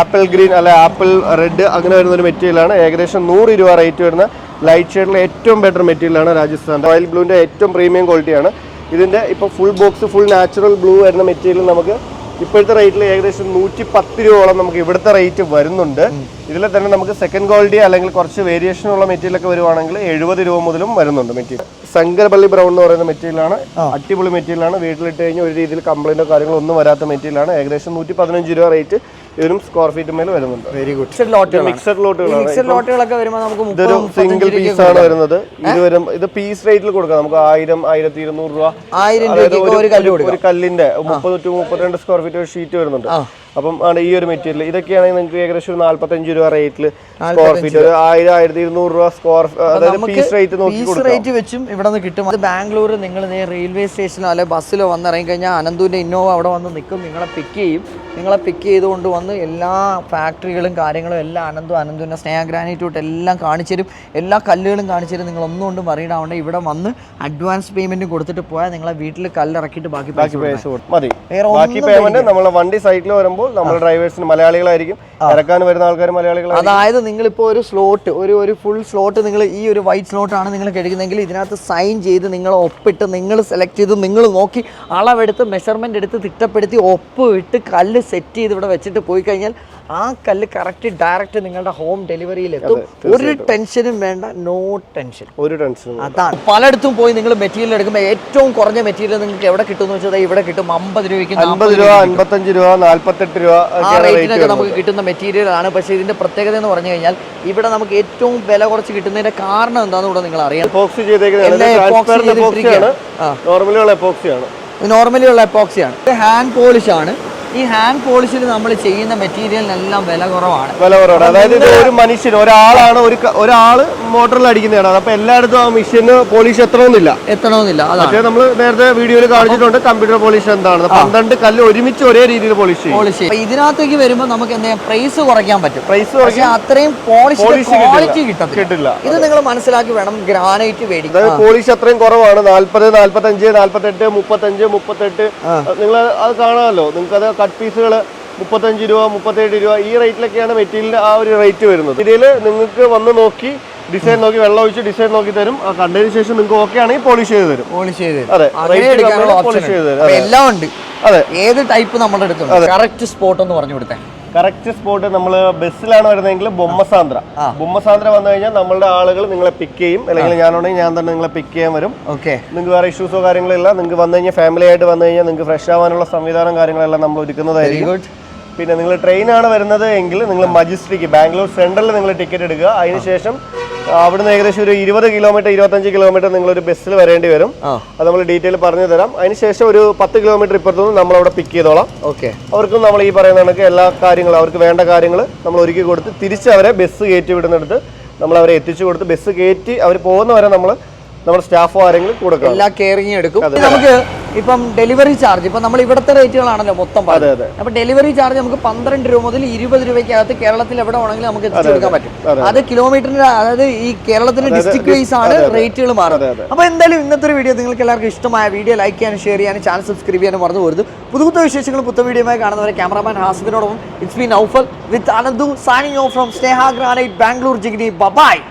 ആപ്പിൾ ഗ്രീൻ അല്ലെ ആപ്പിൾ റെഡ് അങ്ങനെ വരുന്ന ഒരു മെറ്റീരിയലാണ് ഏകദേശം നൂറ് രൂപ റേറ്റ് വരുന്ന ലൈറ്റ് ഷെയ്ഡിലെ ഏറ്റവും ബെറ്റർ മെറ്റീരിയലാണ് ആണ് രാജസ്ഥാൻ റോയൽ ബ്ലൂവിന്റെ ഏറ്റവും പ്രീമിയം ക്വാളിറ്റിയാണ്. ഇതിന്റെ ഇപ്പോൾ full box full natural blue വരുന്ന മെറ്റീരിയൽ നമുക്ക് ഇപ്പോഴത്തെ റേറ്റിൽ ഏകദേശം നൂറ്റി പത്ത് രൂപയോളം നമുക്ക് ഇവിടുത്തെ റേറ്റ് വരുന്നുണ്ട്. ഇതിൽ തന്നെ നമുക്ക് സെക്കൻഡ് ക്വാളിറ്റി അല്ലെങ്കിൽ കുറച്ച് വേരിയേഷൻ ഉള്ള മെറ്റീരിയൽ ഒക്കെ വരുവാണെങ്കിൽ എഴുപത് രൂപ മുതലും വരുന്നുണ്ട് മെറ്റീരിയൽ ശങ്കർപള്ളി ബ്രൗൺ എന്ന് പറയുന്ന മെറ്റീരിയലാണ് അടിപൊളി മെറ്റീരിയലാണ് വീട്ടിലിട്ട് കഴിഞ്ഞാൽ ഒരു രീതിയിൽ കംപ്ലൈന്റോ കാര്യങ്ങളോ ഒന്നും വരാത്ത മെറ്റീരിയലാണ് ഏകദേശം നൂറ്റി പതിനഞ്ച് രൂപ റേറ്റ് ഇതിനും സ്ക്വയർ ഫീറ്റ് മേൽ വരുന്നുണ്ട്. വെരി ഗുഡ് മിക്സഡ് ലോട്ടുകളാണ് മിക്സഡ് ലോട്ടുകളാണ് മിക്സഡ് ലോട്ടുകളൊക്കെ വരുമ്പോൾ നമുക്ക് ഇതൊരു സിംഗിൾ പീസ് ആണ് വരുന്നത്. ഇത് വരും ഇത് പീസ് റേറ്റിൽ കൊടുക്കാം. നമുക്ക് ആയിരം ആയിരത്തി ഇരുന്നൂറ് രൂപ. ആയിരം രൂപ ഒരു കല്ല് ഒരു- ഒരു കല്ലിന്റെ മുപ്പത് ടു മുപ്പത്തിരണ്ട് സ്ക്വയർ ഫീറ്റ് ഒരു ഷീറ്റ് വരുന്നുണ്ട്. ആ. അപ്പം ആണ് ഈ ഒരു മെറ്റീരിയൽ ഇതൊക്കെയാണെങ്കിൽ നിങ്ങൾക്ക് ഏകദേശം ഒരു നാല്പത്തഞ്ച് രൂപ റേറ്റിൽ സ്ക്വയർ ഫീറ്റ് ഒരു ആയിരം ആയിരത്തി ഇരുന്നൂറ് രൂപ സ്ക്വയർ അതായത് പീസ് റേറ്റ് നോക്കി റേറ്റ് വെച്ചും ഇവിടെ നിന്ന് കിട്ടും. അത് ബാംഗ്ലൂർ നിങ്ങൾ റെയിൽവേ സ്റ്റേഷനോ അല്ലെ ബസ്സിലോ വന്ന് ഇറങ്ങി കഴിഞ്ഞാൽ അനന്തുവിന്റെ ഇന്നോവ അവിടെ വന്ന് നിൽക്കും. നിങ്ങളെ പിക്ക് ചെയ്യും. നിങ്ങളെ പിക്ക് ചെയ്തുകൊണ്ട് വന്ന് എല്ലാ ഫാക്ടറികളും കാര്യങ്ങളും എല്ലാം അനന്തും അനന്തുവിന്റെ സ്നേഹ ഗ്രാനൈറ്റ് തൊട്ട് എല്ലാം കാണിച്ചു തരും എല്ലാ കല്ലുകളും കാണിച്ചു തരും നിങ്ങൾ ഒന്നും കൊണ്ടും ഇവിടെ വന്ന് അഡ്വാൻസ് പേയ്മെന്റ് കൊടുത്തിട്ട് പോയാൽ നിങ്ങളെ വീട്ടിൽ കല്ലിറക്കിയിട്ട് ബാക്കി ബാക്കി പൈസ മതി. വേറെ ബാക്കി പേയ്മെന്റ് നമ്മളെ വണ്ടി സൈറ്റിൽ വരുമ്പോൾ നമ്മുടെ ഡ്രൈവേഴ്സിന് മലയാളികളായിരിക്കും. ഇറക്കാൻ വരുന്ന ആൾക്കാർ മലയാളികളാണ് അതായത് നിങ്ങളിപ്പോൾ ഒരു സ്ലോട്ട് ഒരു ഒരു ഫുൾ സ്ലോട്ട് നിങ്ങൾ ഈ ഒരു വൈറ്റ് സ്ലോട്ടാണ് നിങ്ങൾ കഴിക്കുന്നതെങ്കിൽ ഇതിനകത്ത് സൈൻ ചെയ്ത് നിങ്ങൾ ഒപ്പിട്ട് നിങ്ങൾ സെലക്ട് ചെയ്ത് നിങ്ങൾ നോക്കി അളവെടുത്ത് മെഷർമെന്റ് എടുത്ത് തിട്ടപ്പെടുത്തി ഒപ്പ് ഇട്ട് കല്ല് സെറ്റ് ചെയ്ത് ഇവിടെ വെച്ചിട്ട് പോയി കഴിഞ്ഞാൽ ആ കല്ല് കറക്റ്റ് ഡയറക്റ്റ് നിങ്ങളുടെ ഹോം ഡെലിവറിയിൽ എത്തും ഒരു ടെൻഷനും വേണ്ട നോ ടെൻഷൻ ഒരു ടെൻഷനും അതാണ്. പലയിടത്തും പോയി നിങ്ങൾ മെറ്റീരിയൽ എടുക്കുമ്പോൾ ഏറ്റവും കുറഞ്ഞ മെറ്റീരിയൽ നിങ്ങൾക്ക് എവിടെ കിട്ടും എന്ന് വെച്ചാൽ ഇവിടെ കിട്ടും. അമ്പത് രൂപയ്ക്ക് അൻപത് രൂപ അൻപത്തഞ്ച് രൂപ നാല്പത്തെട്ട് രൂപ ആ റേറ്റിനൊക്കെ നമുക്ക് കിട്ടുന്ന മെറ്റീരിയൽ ആണ്. പക്ഷേ ഇതിന്റെ പ്രത്യേകത എന്ന് പറഞ്ഞു കഴിഞ്ഞാൽ ഇവിടെ നമുക്ക് ഏറ്റവും വില കുറച്ച് കിട്ടുന്നതിന്റെ കാരണം എന്താണെന്ന് കൂടെ നിങ്ങൾ അറിയാം നോർമലി ഉള്ള എപ്പോക്സിയാണ് ഇത് ഹാൻഡ് പോളിഷ് ആണ്. ഈ ഹാൻഡ് പോളിഷിൽ നമ്മൾ ചെയ്യുന്ന മെറ്റീരിയലിനെല്ലാം വില കുറവാണ്. വില കുറവാണ്. അതായത് ഇത് ഒരു മനുഷ്യൻ ഒരാളാണ് ഒരു ക- ഒരാൾ മോട്ടറിൽ അടിക്കുന്നതാണ്. അപ്പൊ എല്ലായിടത്തും ആ മെഷീന് പോളിഷ് എത്തണമെന്നില്ല. എത്തണമെന്നില്ല അതാണ്. പക്ഷേ നമ്മൾ നേരത്തെ വീഡിയോയിൽ കാണിച്ചിട്ടുണ്ട് കമ്പ്യൂട്ടർ പോളിഷ് എന്താണ്. പന്ത്രണ്ട് കല്ല് ഒരുമിച്ച് ഒരേ രീതിയിൽ പോളിഷ് ചെയ്യും. പോളിഷ് അപ്പൊ ഇതിനകത്തേക്ക് വരുമ്പോൾ നമുക്ക് എന്താ പ്രൈസ് കുറയ്ക്കാൻ പറ്റും. പ്രൈസ് പക്ഷേ അത്രയും പോളിഷ് Polish ക്വാളിറ്റി കിട്ടില്ല. കിട്ടത്തില്ല. കിട്ടില്ല. ഇത് നിങ്ങൾ മനസ്സിലാക്കി വേണം ഗ്രാനൈറ്റ് മേടിക്കാൻ പോളിഷ് അത്രയും കുറവാണ്. നാല്പത് നാല്പത്തഞ്ച് നാല്പത്തെട്ട് മുപ്പത്തഞ്ച് മുപ്പത്തെട്ട്. നിങ്ങൾ അത് കാണാമല്ലോ. നിങ്ങൾക്ക് അത് കട്ട് പീസുകൾ മുപ്പത്തഞ്ച് രൂപ മുപ്പത്തേഴ് രൂപ ഈ റേറ്റിലൊക്കെയാണ് മെറ്റീരിയലിന്റെ ആ ഒരു റേറ്റ് വരുന്നത്. ഇതിൽ നിങ്ങൾക്ക് വന്ന് നോക്കി ഡിസൈൻ നോക്കി വെള്ളം ഒഴിച്ച് ഡിസൈൻ നോക്കി തരും. ആ കണ്ടതിന് ശേഷം നിങ്ങൾക്ക് ഓക്കെ ആണെങ്കിൽ പോളിഷ് ചെയ്ത് തരും. പോളിഷ് ചെയ്ത് അതെ പോളിഷ് ചെയ്ത് തരും. എല്ലാം ഉണ്ട്. അതെ. ഏത് ടൈപ്പ് നമ്മുടെ അടുത്തുണ്ട്? കറക്റ്റ് സ്പോട്ട് എന്ന് പറഞ്ഞു കൊടുത്തേ. കറക്റ്റ് സ്പോട്ട് നമ്മൾ ബസ്സിലാണ് വരുന്നതെങ്കിൽ ബൊമ്മസാന്ദ്ര. ബൊമ്മസാന്ദ്ര വന്നു കഴിഞ്ഞാൽ നമ്മളുടെ ആളുകൾ നിങ്ങളെ പിക്ക് ചെയ്യും. അല്ലെങ്കിൽ ഞാനുണ്ടെങ്കിൽ ഞാൻ തന്നെ നിങ്ങളെ പിക്ക് ചെയ്യാൻ വരും. ഓക്കെ. നിങ്ങൾക്ക് വേറെ ഇഷ്യൂസോ കാര്യങ്ങളോ ഇല്ല. നിങ്ങൾക്ക് വന്നു കഴിഞ്ഞാൽ ഫാമിലി ആയിട്ട് വന്നു കഴിഞ്ഞാൽ നിങ്ങൾക്ക് ഫ്രഷ് ആവാനുള്ള സംവിധാനം കാര്യങ്ങളെല്ലാം നമ്മൾ ഒരുക്കുന്നതായിരിക്കും. പിന്നെ നിങ്ങൾ ട്രെയിനാണ് വരുന്നത് എങ്കിൽ നിങ്ങൾ മജിസ്ട്രിക്ക് ബാംഗ്ലൂർ സെൻട്രലിൽ നിങ്ങൾ ടിക്കറ്റ് എടുക്കുക. അതിനുശേഷം അവിടുന്ന് ഏകദേശം ഒരു ഇരുപത് കിലോമീറ്റർ ഇരുപത്തഞ്ച് കിലോമീറ്റർ നിങ്ങൾ ഒരു ബസ്സിൽ വരേണ്ടി വരും. അത് നമ്മൾ ഡീറ്റെയിൽ പറഞ്ഞു തരാം. അതിനുശേഷം ഒരു പത്ത് കിലോമീറ്റർ ഇപ്പുറത്തുനിന്ന് നമ്മൾ അവിടെ പിക്ക് ചെയ്തോളാം. ഓക്കെ. അവർക്കും നമ്മൾ ഈ പറയുന്ന കണക്ക് എല്ലാ കാര്യങ്ങളും അവർക്ക് വേണ്ട കാര്യങ്ങൾ നമ്മൾ ഒരുക്കി കൊടുത്ത് തിരിച്ച് അവരെ ബസ് കയറ്റി വിടുന്നിടത്ത് നമ്മൾ അവരെ എത്തിച്ചു കൊടുത്ത് ബസ് കയറ്റി അവർ പോകുന്നവരെ നമ്മൾ നമ്മുടെ സ്റ്റാഫോ ആരെങ്കിലും കൂടെ എല്ലാ കെയറിങ്ങും എടുക്കും. നമുക്ക് ഇപ്പം ഡെലിവറി ചാർജ് ഇപ്പം നമ്മൾ ഇവിടുത്തെ റേറ്റുകളാണല്ലോ മൊത്തം അതെ അതെ. അപ്പൊ ഡെലിവറി ചാർജ് നമുക്ക് പന്ത്രണ്ട് രൂപ മുതൽ ഇരുപത് രൂപയ്ക്കകത്ത് കേരളത്തിൽ എവിടെ വേണമെങ്കിലും നമുക്ക് എത്തിച്ചു കൊടുക്കാൻ പറ്റും. അത് കിലോമീറ്ററിന് അതായത് ഈ കേരളത്തിന്റെ ഡിസ്ട്രിക്ട് വൈസ് ആണ് റേറ്റുകൾ മാറുന്നത്. അപ്പോൾ അപ്പൊ എന്തായാലും ഇന്നത്തെ ഒരു വീഡിയോ നിങ്ങൾക്ക് എല്ലാവർക്കും ഇഷ്ടമായ വീഡിയോ ലൈക്ക് ചെയ്യാനും ഷെയർ ചെയ്യാനും ചാനൽ സബ്സ്ക്രൈബ് ചെയ്യാനും മറന്നു പോരുത്. പുതു പുതു വിശേഷങ്ങൾ പുത്ത വീഡിയോയുമായി കാണുന്നവരെ cameraman ഹാസിബിനോടൊപ്പം it's B Naufal with Ananthu signing off from Sneha granite Bangalore ജിഗ്നി bye-bye